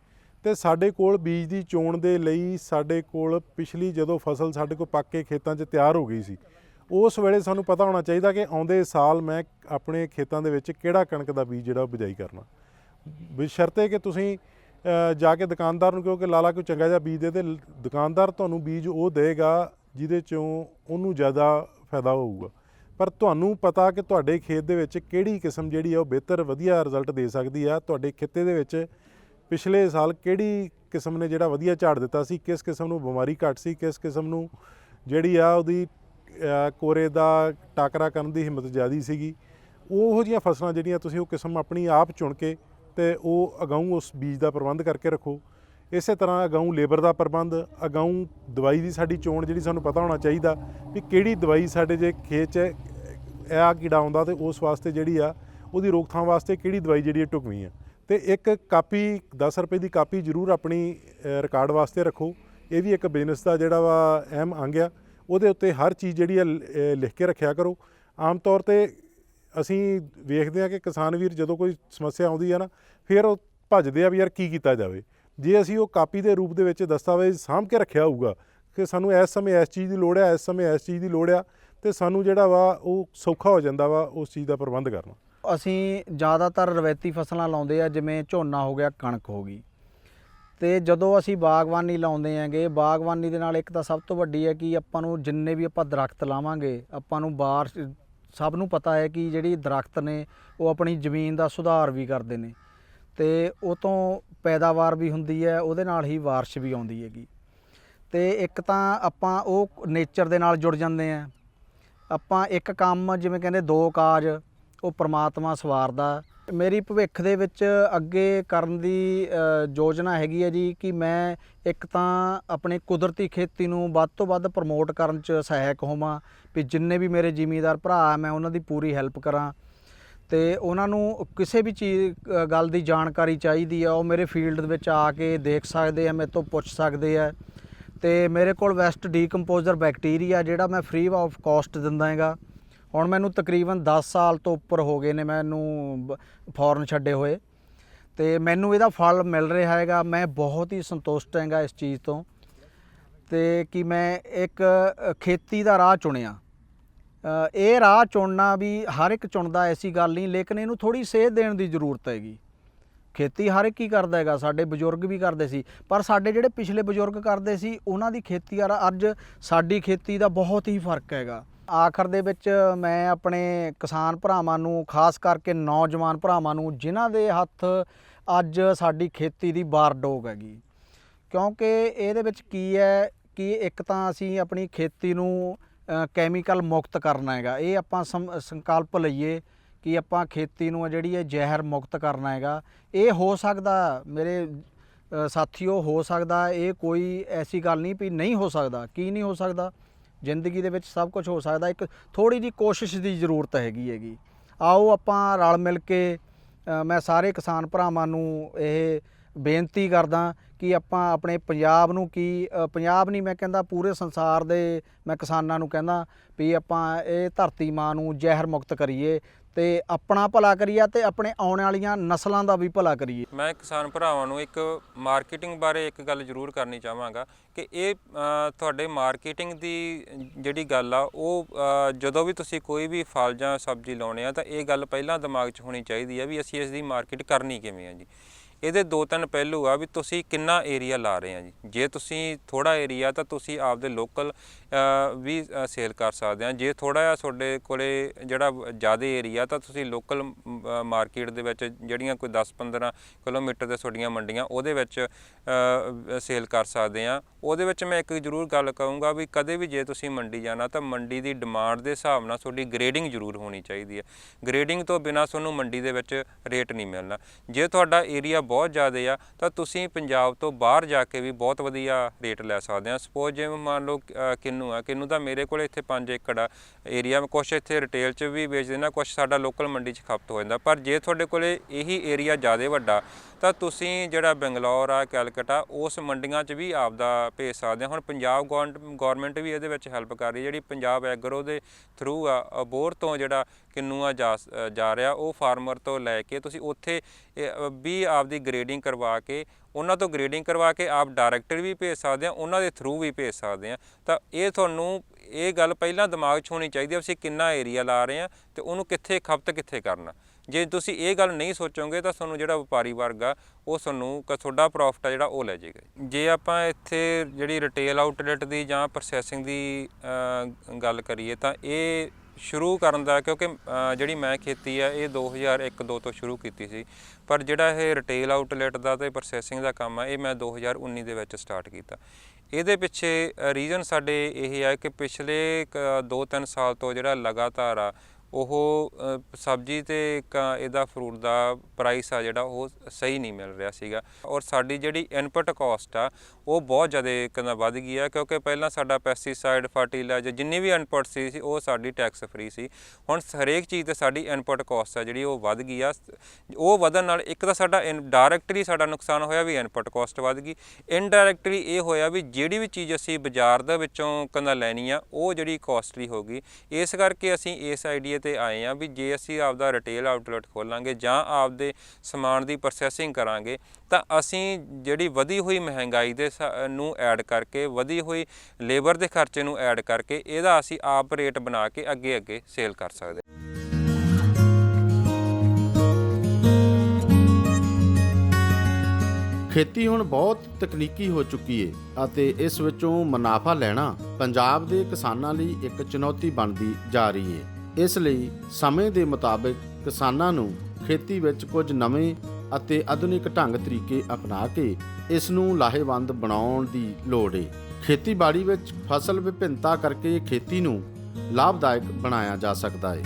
ਤੇ ਸਾਡੇ ਕੋਲ ਬੀਜ ਦੀ ਚੋਣ ਦੇ ਲਈ ਸਾਡੇ ਕੋਲ ਪਿਛਲੀ ਜਦੋਂ ਫਸਲ ਸਾਡੇ ਕੋਲ ਪੱਕ ਕੇ ਖੇਤਾਂ 'ਚ ਤਿਆਰ ਹੋ ਗਈ ਸੀ, ਉਸ ਵੇਲੇ ਸਾਨੂੰ ਪਤਾ ਹੋਣਾ ਚਾਹੀਦਾ ਕਿ ਆਉਂਦੇ ਸਾਲ ਮੈਂ ਆਪਣੇ ਖੇਤਾਂ ਦੇ ਵਿੱਚ ਕਿਹੜਾ ਕਣਕ ਦਾ ਬੀਜ ਜਿਹੜਾ ਉਹ ਬਿਜਾਈ ਕਰਨਾ। ਬਸ਼ਰਤੇ ਕਿ ਤੁਸੀਂ ਜਾ ਕੇ ਦੁਕਾਨਦਾਰ ਨੂੰ ਕਿਉਂਕਿ ਕਿ ਲਾਲਾ ਕੋਈ ਚੰਗਾ ਜਿਹਾ ਬੀਜ ਦੇ ਤੇ ਦੁਕਾਨਦਾਰ ਤੁਹਾਨੂੰ ਬੀਜ ਉਹ ਦੇਗਾ ਜਿਹਦੇ ਚੋਂ ਉਹਨੂੰ ਜ਼ਿਆਦਾ ਫਾਇਦਾ ਹੋਊਗਾ। ਪਰ ਤੁਹਾਨੂੰ ਪਤਾ ਕਿ ਤੁਹਾਡੇ ਖੇਤ ਦੇ ਵਿੱਚ ਕਿਹੜੀ ਕਿਸਮ ਜਿਹੜੀ ਆ ਉਹ ਬਿਹਤਰ ਵਧੀਆ ਰਿਜ਼ਲਟ ਦੇ ਸਕਦੀ ਆ। ਤੁਹਾਡੇ ਖੇਤੇ ਦੇ ਵਿੱਚ ਪਿਛਲੇ ਸਾਲ ਕਿਹੜੀ ਕਿਸਮ ਨੇ ਜਿਹੜਾ ਵਧੀਆ ਝਾੜ ਦਿੱਤਾ ਸੀ, ਕਿਸ ਕਿਸਮ ਨੂੰ ਬਿਮਾਰੀ ਘੱਟ ਸੀ, ਕਿਸ ਕਿਸਮ ਨੂੰ ਜਿਹੜੀ ਆ ਉਹਦੀ ਕੋਰੇ ਦਾ ਟਾਕਰਾ ਕਰਨ ਦੀ ਹਿੰਮਤ ਜ਼ਿਆਦੀ ਸੀਗੀ। ਉਹੋ ਜਿਹੀਆਂ ਫਸਲਾਂ ਜਿਹੜੀਆਂ ਤੁਸੀਂ ਉਹ ਕਿਸਮ ਆਪਣੀ ਆਪ ਚੁਣ ਕੇ ਤੇ ਉਹ ਅਗਾਊਂ ਉਸ ਬੀਜ ਦਾ ਪ੍ਰਬੰਧ ਕਰਕੇ ਰੱਖੋ। ਇਸੇ ਤਰ੍ਹਾਂ ਅਗਾਊਂ ਲੇਬਰ ਦਾ ਪ੍ਰਬੰਧ, ਅਗਾਊਂ ਦਵਾਈ ਦੀ ਸਾਡੀ ਚੋਣ ਜਿਹੜੀ ਸਾਨੂੰ ਪਤਾ ਹੋਣਾ ਚਾਹੀਦਾ ਵੀ ਕਿਹੜੀ ਦਵਾਈ ਸਾਡੇ ਜੇ ਖੇਤ 'ਚ ਇਹ ਆ ਕੀੜਾ ਆਉਂਦਾ ਤੇ ਉਸ ਵਾਸਤੇ ਜਿਹੜੀ ਆ, ਉਹਦੀ ਰੋਕਥਾਮ ਵਾਸਤੇ ਕਿਹੜੀ ਦਵਾਈ ਜਿਹੜੀ ਹੈ ਢੁਕਵੀਂ ਆ। ਤੇ ਇੱਕ ਕਾਪੀ 10 ਰੁਪਏ ਦੀ ਕਾਪੀ ਜ਼ਰੂਰ ਆਪਣੀ ਰਿਕਾਰਡ ਵਾਸਤੇ ਰੱਖੋ। ਇਹ ਵੀ ਇੱਕ ਬਿਜ਼ਨਸ ਦਾ ਜਿਹੜਾ ਵਾ ਅਹਿਮ ਅੰਗ ਆ। ਉਹਦੇ ਉੱਤੇ ਹਰ ਚੀਜ਼ ਜਿਹੜੀ ਆ ਲ- ਲਿਖ ਕੇ ਰੱਖਿਆ ਕਰੋ। ਆਮ ਤੌਰ ਤੇ ਅਸੀਂ ਵੇਖਦੇ ਆ ਕਿ ਕਿਸਾਨ ਵੀਰ ਜਦੋਂ ਕੋਈ ਸਮੱਸਿਆ ਆਉਂਦੀ ਆ ਨਾ, ਫਿਰ ਉਹ ਭੱਜਦੇ ਆ ਵੀ ਯਾਰ ਕੀ ਕੀਤਾ ਜਾਵੇ। ਜੇ ਅਸੀਂ ਉਹ ਕਾਪੀ ਦੇ ਰੂਪ ਦੇ ਵਿੱਚ ਦਸਤਾਵੇਜ਼ ਸਾਂਭ ਕੇ ਰੱਖਿਆ ਹੋਊਗਾ, ਕਿ ਸਾਨੂੰ ਇਸ ਸਮੇਂ ਇਸ ਚੀਜ਼ ਦੀ ਲੋੜ ਆ, ਇਸ ਸਮੇਂ ਇਸ ਚੀਜ਼ ਦੀ ਲੋੜ ਆ, ਤੇ ਸਾਨੂੰ ਜਿਹੜਾ ਵਾ ਉਹ ਸੌਖਾ ਹੋ ਜਾਂਦਾ ਵਾ ਉਸ ਚੀਜ਼ ਦਾ ਪ੍ਰਬੰਧ ਕਰਨਾ। ਅਸੀਂ ਜ਼ਿਆਦਾਤਰ ਰਵਾਇਤੀ ਫਸਲਾਂ ਲਾਉਂਦੇ ਆ, ਜਿਵੇਂ ਝੋਨਾ ਹੋ ਗਿਆ, ਕਣਕ ਹੋ ਗਈ। ਤੇ ਜਦੋਂ ਅਸੀਂ ਬਾਗਬਾਨੀ ਲਾਉਂਦੇ ਆਂਗੇ ਬਾਗਬਾਨੀ ਦੇ ਨਾਲ ਇੱਕ ਤਾਂ ਸਭ ਤੋਂ ਵੱਡੀ ਹੈ ਕਿ ਆਪਾਂ ਨੂੰ ਜਿੰਨੇ ਵੀ ਆਪਾਂ ਦਰਖਤ ਲਾਵਾਂਗੇ, ਆਪਾਂ ਨੂੰ ਬਾਹਰ ਸਭ ਨੂੰ ਪਤਾ ਹੈ ਕਿ ਜਿਹੜੀ ਦਰਖਤ ਨੇ, ਉਹ ਆਪਣੀ ਜ਼ਮੀਨ ਦਾ ਸੁਧਾਰ ਵੀ ਕਰਦੇ ਨੇ। ਤੇ ਉਹ ਤੋਂ ਪੈਦਾਵਾਰ ਵੀ ਹੁੰਦੀ ਹੈ, ਉਹਦੇ ਨਾਲ ਹੀ ਬਾਰਿਸ਼ ਵੀ ਆਉਂਦੀ ਹੈਗੀ। ਤੇ ਇੱਕ ਤਾਂ ਆਪਾਂ ਉਹ ਨੇਚਰ ਦੇ ਨਾਲ ਜੁੜ ਜਾਂਦੇ ਆ ਆਪਾਂ ਇੱਕ ਕੰਮ ਜਿਵੇਂ ਕਹਿੰਦੇ ਦੋ ਕਾਜ, ਉਹ ਪ੍ਰਮਾਤਮਾ ਸਵਾਰਦਾ। ਮੇਰੀ ਭਵਿੱਖ ਦੇ ਵਿੱਚ ਅੱਗੇ ਕਰਨ ਦੀ ਯੋਜਨਾ ਹੈਗੀ ਹੈ ਜੀ ਕਿ ਮੈਂ ਇੱਕ ਤਾਂ ਆਪਣੇ ਕੁਦਰਤੀ ਖੇਤੀ ਨੂੰ ਵੱਧ ਤੋਂ ਵੱਧ ਪ੍ਰਮੋਟ ਕਰਨ 'ਚ ਸਹਾਇਕ ਹੋਵਾਂ, ਵੀ ਜਿੰਨੇ ਵੀ ਮੇਰੇ ਜ਼ਿਮੀਂਦਾਰ ਭਰਾ ਮੈਂ ਉਹਨਾਂ ਦੀ ਪੂਰੀ ਹੈਲਪ ਕਰਾਂ। ਤੇ ਉਹਨਾਂ ਨੂੰ ਕਿਸੇ ਵੀ ਚੀਜ਼ ਗੱਲ ਦੀ ਜਾਣਕਾਰੀ ਚਾਹੀਦੀ ਆ, ਉਹ ਮੇਰੇ ਫੀਲਡ ਦੇ ਵਿੱਚ ਆ ਕੇ ਦੇਖ ਸਕਦੇ ਆ, ਮੇਰੇ ਤੋਂ ਪੁੱਛ ਸਕਦੇ ਆ। ਤੇ ਮੇਰੇ ਕੋਲ ਵੈਸਟ ਡੀਕੰਪੋਜ਼ਰ ਬੈਕਟੀਰੀਆ, ਜਿਹੜਾ ਮੈਂ ਫ੍ਰੀ ਆਫ ਕਾਸਟ ਦਿੰਦਾ ਹੈਗਾ। ਹੁਣ ਮੈਨੂੰ ਤਕਰੀਬਨ 10 ਸਾਲ ਤੋਂ ਉੱਪਰ ਹੋ ਗਏ ਨੇ ਮੈਨੂੰ ਫੋਰਨ ਛੱਡੇ ਹੋਏ। ਤੇ ਮੈਨੂੰ ਇਹਦਾ ਫਲ ਮਿਲ ਰਿਹਾ ਹੈਗਾ, ਮੈਂ ਬਹੁਤ ਹੀ ਸੰਤੁਸ਼ਟ ਹੈਗਾ ਇਸ ਚੀਜ਼ ਤੋਂ। ਤੇ ਕਿ ਮੈਂ ਇੱਕ ਖੇਤੀ ਦਾ ਰਾਹ ਚੁਣਿਆ। ਇਹ ਰਾਹ ਚੁਣਨਾ ਵੀ ਹਰ ਇੱਕ ਚੁਣਦਾ ਐਸੀ ਗੱਲ ਨਹੀਂ, ਲੇਕਿਨ ਇਹਨੂੰ ਥੋੜੀ ਸੇਧ ਦੇਣ ਦੀ ਜ਼ਰੂਰਤ ਹੈਗੀ। ਖੇਤੀ ਹਰ ਇੱਕ ਹੀ ਕਰਦਾ ਹੈਗਾ, ਸਾਡੇ ਬਜ਼ੁਰਗ ਵੀ ਕਰਦੇ ਸੀ, ਪਰ ਸਾਡੇ ਜਿਹੜੇ ਪਿਛਲੇ ਬਜ਼ੁਰਗ ਕਰਦੇ ਸੀ, ਉਹਨਾਂ ਦੀ ਖੇਤੀ ਯਾਰ ਅੱਜ ਸਾਡੀ ਖੇਤੀ ਦਾ ਬਹੁਤ ਹੀ ਫ਼ਰਕ ਹੈਗਾ। ਆਖਰ ਦੇ ਵਿੱਚ ਮੈਂ ਆਪਣੇ ਕਿਸਾਨ ਭਰਾਵਾਂ ਨੂੰ, ਖਾਸ ਕਰਕੇ ਨੌਜਵਾਨ ਭਰਾਵਾਂ ਨੂੰ, ਜਿਨ੍ਹਾਂ ਦੇ ਹੱਥ ਅੱਜ ਸਾਡੀ ਖੇਤੀ ਦੀ ਬਾਰਡੋਗ ਹੈਗੀ। ਕਿਉਂਕਿ ਇਹਦੇ ਵਿੱਚ ਕੀ ਹੈ ਕਿ ਇੱਕ ਤਾਂ ਅਸੀਂ ਆਪਣੀ ਖੇਤੀ ਨੂੰ ਕੈਮੀਕਲ ਮੁਕਤ ਕਰਨਾ ਹੈਗਾ। ਇਹ ਆਪਾਂ ਸੰ- ਸੰਕਲਪ ਲਈਏ ਕਿ ਆਪਾਂ ਖੇਤੀ ਨੂੰ ਜਿਹੜੀ ਹੈ ਜ਼ਹਿਰ ਮੁਕਤ ਕਰਨਾ ਹੈਗਾ। ਇਹ ਹੋ ਸਕਦਾ, ਮੇਰੇ ਸਾਥੀਓ, ਹੋ ਸਕਦਾ ਇਹ ਕੋਈ ਐਸੀ ਗੱਲ ਨਹੀਂ ਵੀ ਨਹੀਂ ਹੋ ਸਕਦਾ। ਕੀ ਨਹੀਂ ਹੋ ਸਕਦਾ? ਜ਼ਿੰਦਗੀ ਦੇ ਵਿੱਚ ਸਭ ਕੁਝ ਹੋ ਸਕਦਾ। ਇੱਕ ਥੋੜੀ ਜੀ ਕੋਸ਼ਿਸ਼ ਦੀ ਜ਼ਰੂਰਤ ਹੈਗੀ ਹੈਗੀ। ਆਓ ਆਪਾਂ ਰਲ ਮਿਲ ਕੇ ਮੈਂ ਸਾਰੇ ਕਿਸਾਨ ਭਰਾਵਾਂ ਨੂੰ ਇਹ ਬੇਨਤੀ ਕਰਦਾ ਕਿ ਆਪਾਂ ਆਪਣੇ ਪੰਜਾਬ ਨੂੰ ਕੀ ਪੰਜਾਬ ਨਹੀਂ ਮੈਂ ਕਹਿੰਦਾ, ਪੂਰੇ ਸੰਸਾਰ ਦੇ ਮੈਂ ਕਿਸਾਨਾਂ ਨੂੰ ਕਹਿੰਦਾ ਵੀ ਆਪਾਂ ਇਹ ਧਰਤੀ ਮਾਂ ਨੂੰ ਜ਼ਹਿਰ ਮੁਕਤ ਕਰੀਏ ਤੇ ਆਪਣਾ ਭਲਾ ਕਰੀਏ ਤੇ ਆਪਣੇ ਆਉਣ ਵਾਲੀਆਂ ਨਸਲਾਂ ਦਾ ਵੀ ਭਲਾ ਕਰੀਏ। ਮੈਂ ਕਿਸਾਨ ਭਰਾਵਾਂ ਨੂੰ ਇੱਕ ਮਾਰਕੀਟਿੰਗ ਬਾਰੇ ਇੱਕ ਗੱਲ ਜ਼ਰੂਰ ਕਰਨੀ ਚਾਹਾਂਗਾ ਕਿ ਇਹ ਤੁਹਾਡੇ ਮਾਰਕੀਟਿੰਗ ਦੀ ਜਿਹੜੀ ਗੱਲ ਆ, ਉਹ ਜਦੋਂ ਵੀ ਤੁਸੀਂ ਕੋਈ ਵੀ ਫਲ ਜਾਂ ਸਬਜ਼ੀ ਲਾਉਣੇ ਆ ਤਾਂ ਇਹ ਗੱਲ ਪਹਿਲਾਂ ਦਿਮਾਗ 'ਚ ਹੋਣੀ ਚਾਹੀਦੀ ਆ ਵੀ ਅਸੀਂ ਇਸ ਦੀ ਮਾਰਕੀਟ ਕਰਨੀ ਕਿਵੇਂ ਆ ਜੀ। ਇਹਦੇ ਦੋ ਤਿੰਨ ਪਹਿਲੂ ਆ ਵੀ ਤੁਸੀਂ ਕਿੰਨਾ ਏਰੀਆ ਲਾ ਰਹੇ ਆ ਜੀ। ਜੇ ਤੁਸੀਂ ਥੋੜਾ ਏਰੀਆ ਤਾਂ ਤੁਸੀਂ ਆਪਦੇ ਲੋਕਲ ਵੀ ਸੇਲ ਕਰ ਸਕਦੇ ਆ। ਜੇ ਥੋੜਾ ਜਿਹਾ ਤੁਹਾਡੇ ਕੋਲੇ ਜਿਹੜਾ ਜ਼ਿਆਦਾ ਏਰੀਆ ਤਾਂ ਤੁਸੀਂ ਲੋਕਲ ਮਾਰਕੀਟ ਦੇ ਵਿੱਚ ਜਿਹੜੀਆਂ ਕੋਈ 10-15 ਕਿਲੋਮੀਟਰ ਦੇ ਤੁਹਾਡੀਆਂ ਮੰਡੀਆਂ, ਉਹਦੇ ਵਿੱਚ ਸੇਲ ਕਰ ਸਕਦੇ ਆ। ਉਹਦੇ ਵਿੱਚ ਮੈਂ ਇੱਕ ਜ਼ਰੂਰ ਗੱਲ ਕਹੂੰਗਾ ਵੀ ਕਦੇ ਵੀ ਜੇ ਤੁਸੀਂ ਮੰਡੀ ਜਾਣਾ ਤਾਂ ਮੰਡੀ ਦੀ ਡਿਮਾਂਡ ਦੇ ਹਿਸਾਬ ਨਾਲ ਤੁਹਾਡੀ ਗ੍ਰੇਡਿੰਗ ਜ਼ਰੂਰ ਹੋਣੀ ਚਾਹੀਦੀ ਹੈ ਗ੍ਰੇਡਿੰਗ ਤੋਂ ਬਿਨਾਂ ਤੁਹਾਨੂੰ ਮੰਡੀ ਦੇ ਵਿੱਚ ਰੇਟ ਨਹੀਂ ਮਿਲਣਾ। ਜੇ ਤੁਹਾਡਾ ਏਰੀਆ ਬਹੁਤ ਜ਼ਿਆਦਾ ਆ, ਤਾਂ ਤੁਸੀਂ ਪੰਜਾਬ ਤੋਂ ਬਾਹਰ ਜਾ ਕੇ ਵੀ ਬਹੁਤ ਵਧੀਆ ਰੇਟ ਲੈ ਸਕਦੇ ਆ। ਸਪੋਜ਼ ਜਿਵੇਂ ਮੰਨ ਲਓ ਕਿੰਨੂ ਆ, ਕਿੰਨੂ ਦਾ ਮੇਰੇ ਕੋਲ ਇੱਥੇ 5 ਏਕੜ ਆ। ਏਰੀਆ ਕੁਛ ਇੱਥੇ ਰਿਟੇਲ 'ਚ ਵੀ ਵੇਚ ਦਿੰਦਾ, ਕੁਛ ਸਾਡਾ ਲੋਕਲ ਮੰਡੀ 'ਚ ਖਪਤ ਹੋ ਜਾਂਦਾ। ਪਰ ਜੇ ਤੁਹਾਡੇ ਕੋਲੇ ਇਹੀ ਏਰੀਆ ਜ਼ਿਆਦਾ ਵੱਡਾ, ਤਾਂ ਤੁਸੀਂ ਜਿਹੜਾ ਬੰਗਲੌਰ ਆ, ਕੈਲਕਟਾ, ਉਸ ਮੰਡੀਆਂ 'ਚ ਵੀ ਆਪਦਾ ਭੇਜ ਸਕਦੇ ਆ। ਹੁਣ ਪੰਜਾਬ ਗਵਰਨਮੈਂਟ ਵੀ ਇਹਦੇ ਵਿੱਚ ਹੈਲਪ ਕਰ ਰਹੀ ਜਿਹੜੀ ਪੰਜਾਬ ਐਗਰੋ ਦੇ ਥਰੂ ਆ ਅਬੋਰ ਤੋਂ ਜਿਹੜਾ ਕਿੰਨੂਆ ਜਾ ਜਾ ਰਿਹਾ, ਉਹ ਫਾਰਮਰ ਤੋਂ ਲੈ ਕੇ ਤੁਸੀਂ ਉੱਥੇ ਵੀ ਆਪਦੀ ਗ੍ਰੇਡਿੰਗ ਕਰਵਾ ਕੇ, ਉਹਨਾਂ ਤੋਂ ਗ੍ਰੇਡਿੰਗ ਕਰਵਾ ਕੇ ਆਪ ਡਾਇਰੈਕਟਰ ਵੀ ਭੇਜ ਸਕਦੇ ਆ, ਉਹਨਾਂ ਦੇ ਥਰੂ ਵੀ ਭੇਜ ਸਕਦੇ ਆ। ਤਾਂ ਇਹ ਤੁਹਾਨੂੰ, ਇਹ ਗੱਲ ਪਹਿਲਾਂ ਦਿਮਾਗ 'ਚ ਹੋਣੀ ਚਾਹੀਦੀ ਹੈ ਅਸੀਂ ਕਿੰਨਾ ਏਰੀਆ ਲਾ ਰਹੇ ਆ ਤੇ ਉਹਨੂੰ ਕਿੱਥੇ ਖਪਤ ਕਿੱਥੇ ਕਰਨਾ। ਜੇ ਤੁਸੀਂ ਇਹ ਗੱਲ ਨਹੀਂ ਸੋਚੋਗੇ ਤਾਂ ਤੁਹਾਨੂੰ ਜਿਹੜਾ ਵਪਾਰੀ ਵਰਗ ਆ, ਉਹ ਤੁਹਾਨੂੰ ਕ- ਤੁਹਾਡਾ ਪ੍ਰੋਫਿਟ ਆ ਜਿਹੜਾ ਉਹ ਲੈ ਜਾਏਗਾ ਜੇ ਆਪਾਂ ਇੱਥੇ ਜਿਹੜੀ ਰਿਟੇਲ ਆਊਟਲੈਟ ਦੀ ਜਾਂ ਪ੍ਰੋਸੈਸਿੰਗ ਦੀ ਗੱਲ ਕਰੀਏ ਤਾਂ ਇਹ ਸ਼ੁਰੂ ਕਰਨ ਦਾ, ਕਿਉਂਕਿ ਜਿਹੜੀ ਮੈਂ ਖੇਤੀ ਆ, ਇਹ 2001-2 ਤੋਂ ਸ਼ੁਰੂ ਕੀਤੀ ਸੀ। ਪਰ ਜਿਹੜਾ ਇਹ ਰਿਟੇਲ ਆਊਟਲੈਟ ਦਾ ਤੇ ਪ੍ਰੋਸੈਸਿੰਗ ਦਾ ਕੰਮ ਆ, ਇਹ ਮੈਂ 2019 ਦੇ ਵਿੱਚ ਸਟਾਰਟ ਕੀਤਾ। ਇਹਦੇ ਪਿੱਛੇ ਰੀਜ਼ਨ ਸਾਡੇ ਇਹ ਆ ਕਿ ਪਿਛਲੇ 2-3 ਸਾਲ ਤੋਂ ਜਿਹੜਾ ਲਗਾਤਾਰ ਆ ਉਹ ਸਬਜ਼ੀ ਤੇ ਕ- ਇਹਦਾ ਫਰੂਟ ਦਾ ਪ੍ਰਾਈਸ ਆ ਜਿਹੜਾ ਉਹ ਸਹੀ ਨਹੀਂ ਮਿਲ ਰਿਹਾ ਸੀਗਾ। ਔਰ ਸਾਡੀ ਜਿਹੜੀ ਇਨਪੁਟ ਕਾਸਟ ਆ, ਉਹ ਬਹੁਤ ਜ਼ਿਆਦਾ ਕਹਿੰਦਾ ਵੱਧ ਗਈ ਆ, ਕਿਉਂਕਿ ਪਹਿਲਾਂ ਸਾਡਾ ਪੈਸਟੀਸਾਈਡ ਫਰਟੀਲਾਈਜ਼ਰ ਜਿੰਨੀ ਵੀ ਇਨਪੁਟ ਸੀ ਉਹ ਸਾਡੀ ਟੈਕਸ ਫ੍ਰੀ ਸੀ। ਹੁਣ ਹਰੇਕ ਚੀਜ਼ ਤੇ ਸਾਡੀ ਇਨਪੁਟ ਕਾਸਟ ਆ ਜਿਹੜੀ ਉਹ ਵੱਧ ਗਈ ਆ। ਉਹ ਵਧਣ ਨਾਲ ਇੱਕ ਤਾਂ ਸਾਡਾ ਡਾਇਰੈਕਟਲੀ ਸਾਡਾ ਨੁਕਸਾਨ ਹੋਇਆ ਵੀ ਇਨਪੁਟ ਕਾਸਟ ਵੱਧ ਗਈ। ਇਨਡਾਇਰੈਕਟਲੀ ਇਹ ਹੋਇਆ ਵੀ ਜਿਹੜੀ ਵੀ ਚੀਜ਼ ਅਸੀਂ ਬਾਜ਼ਾਰ ਦੇ ਵਿੱਚੋਂ ਕਹਿੰਦਾ ਲੈਣੀ ਆ, ਉਹ ਜਿਹੜੀ ਕਾਸਟਲੀ ਗਈ। ਇਸ ਕਰਕੇ ਅਸੀਂ ਇਸ ਆਈਡੀਆ ਤੇ ਆਏ ਆ ਵੀ ਜੇ ਅਸੀਂ ਆਪਦਾ ਰਿਟੇਲ ਆਊਟਲੈਟ ਖੋਲਾਂਗੇ ਜਾਂ ਆਪਦੇ ਸਮਾਨ ਦੀ ਪ੍ਰੋਸੈਸਿੰਗ ਕਰਾਂਗੇ, ਤਾਂ ਅਸੀਂ ਜਿਹੜੀ ਵਧੀ ਹੋਈ ਮਹਿੰਗਾਈ ਦੇ ਸ- ਨੂੰ ਐਡ ਕਰਕੇ, ਵਧੀ ਹੋਈ ਲੇਬਰ ਦੇ ਖਰਚੇ ਨੂੰ ਐਡ ਕਰਕੇ, ਇਹਦਾ ਅਸੀਂ ਆਪ ਰੇਟ ਬਣਾ ਕੇ ਅੱਗੇ ਅੱਗੇ ਸੇਲ ਕਰ ਸਕਦੇ ਖੇਤੀ ਹੁਣ ਬਹੁਤ ਤਕਨੀਕੀ ਹੋ ਚੁੱਕੀ ਏ ਅਤੇ ਇਸ ਵਿੱਚੋਂ ਮੁਨਾਫਾ ਲੈਣਾ ਪੰਜਾਬ ਦੇ ਕਿਸਾਨਾਂ ਲਈ ਇੱਕ ਚੁਣੌਤੀ ਬਣਦੀ ਜਾ ਰਹੀ ਏ। ਇਸ ਲਈ ਸਮੇਂ ਦੇ ਮੁਤਾਬਕ ਕਿਸਾਨਾਂ ਨੂੰ ਖੇਤੀ ਵਿੱਚ ਕੁਝ ਨਵੇਂ ਅਤੇ ਆਧੁਨਿਕ ਢੰਗ ਤਰੀਕੇ ਅਪਣਾ ਕੇ ਇਸ ਨੂੰ ਲਾਹੇਵੰਦ ਬਣਾਉਣ ਦੀ ਲੋੜ ਏ। ਖੇਤੀਬਾੜੀ ਵਿੱਚ ਫਸਲ ਵਿਭਿੰਨਤਾ ਕਰਕੇ ਖੇਤੀ ਨੂੰ ਲਾਭਦਾਇਕ ਬਣਾਇਆ ਜਾ ਸਕਦਾ ਹੈ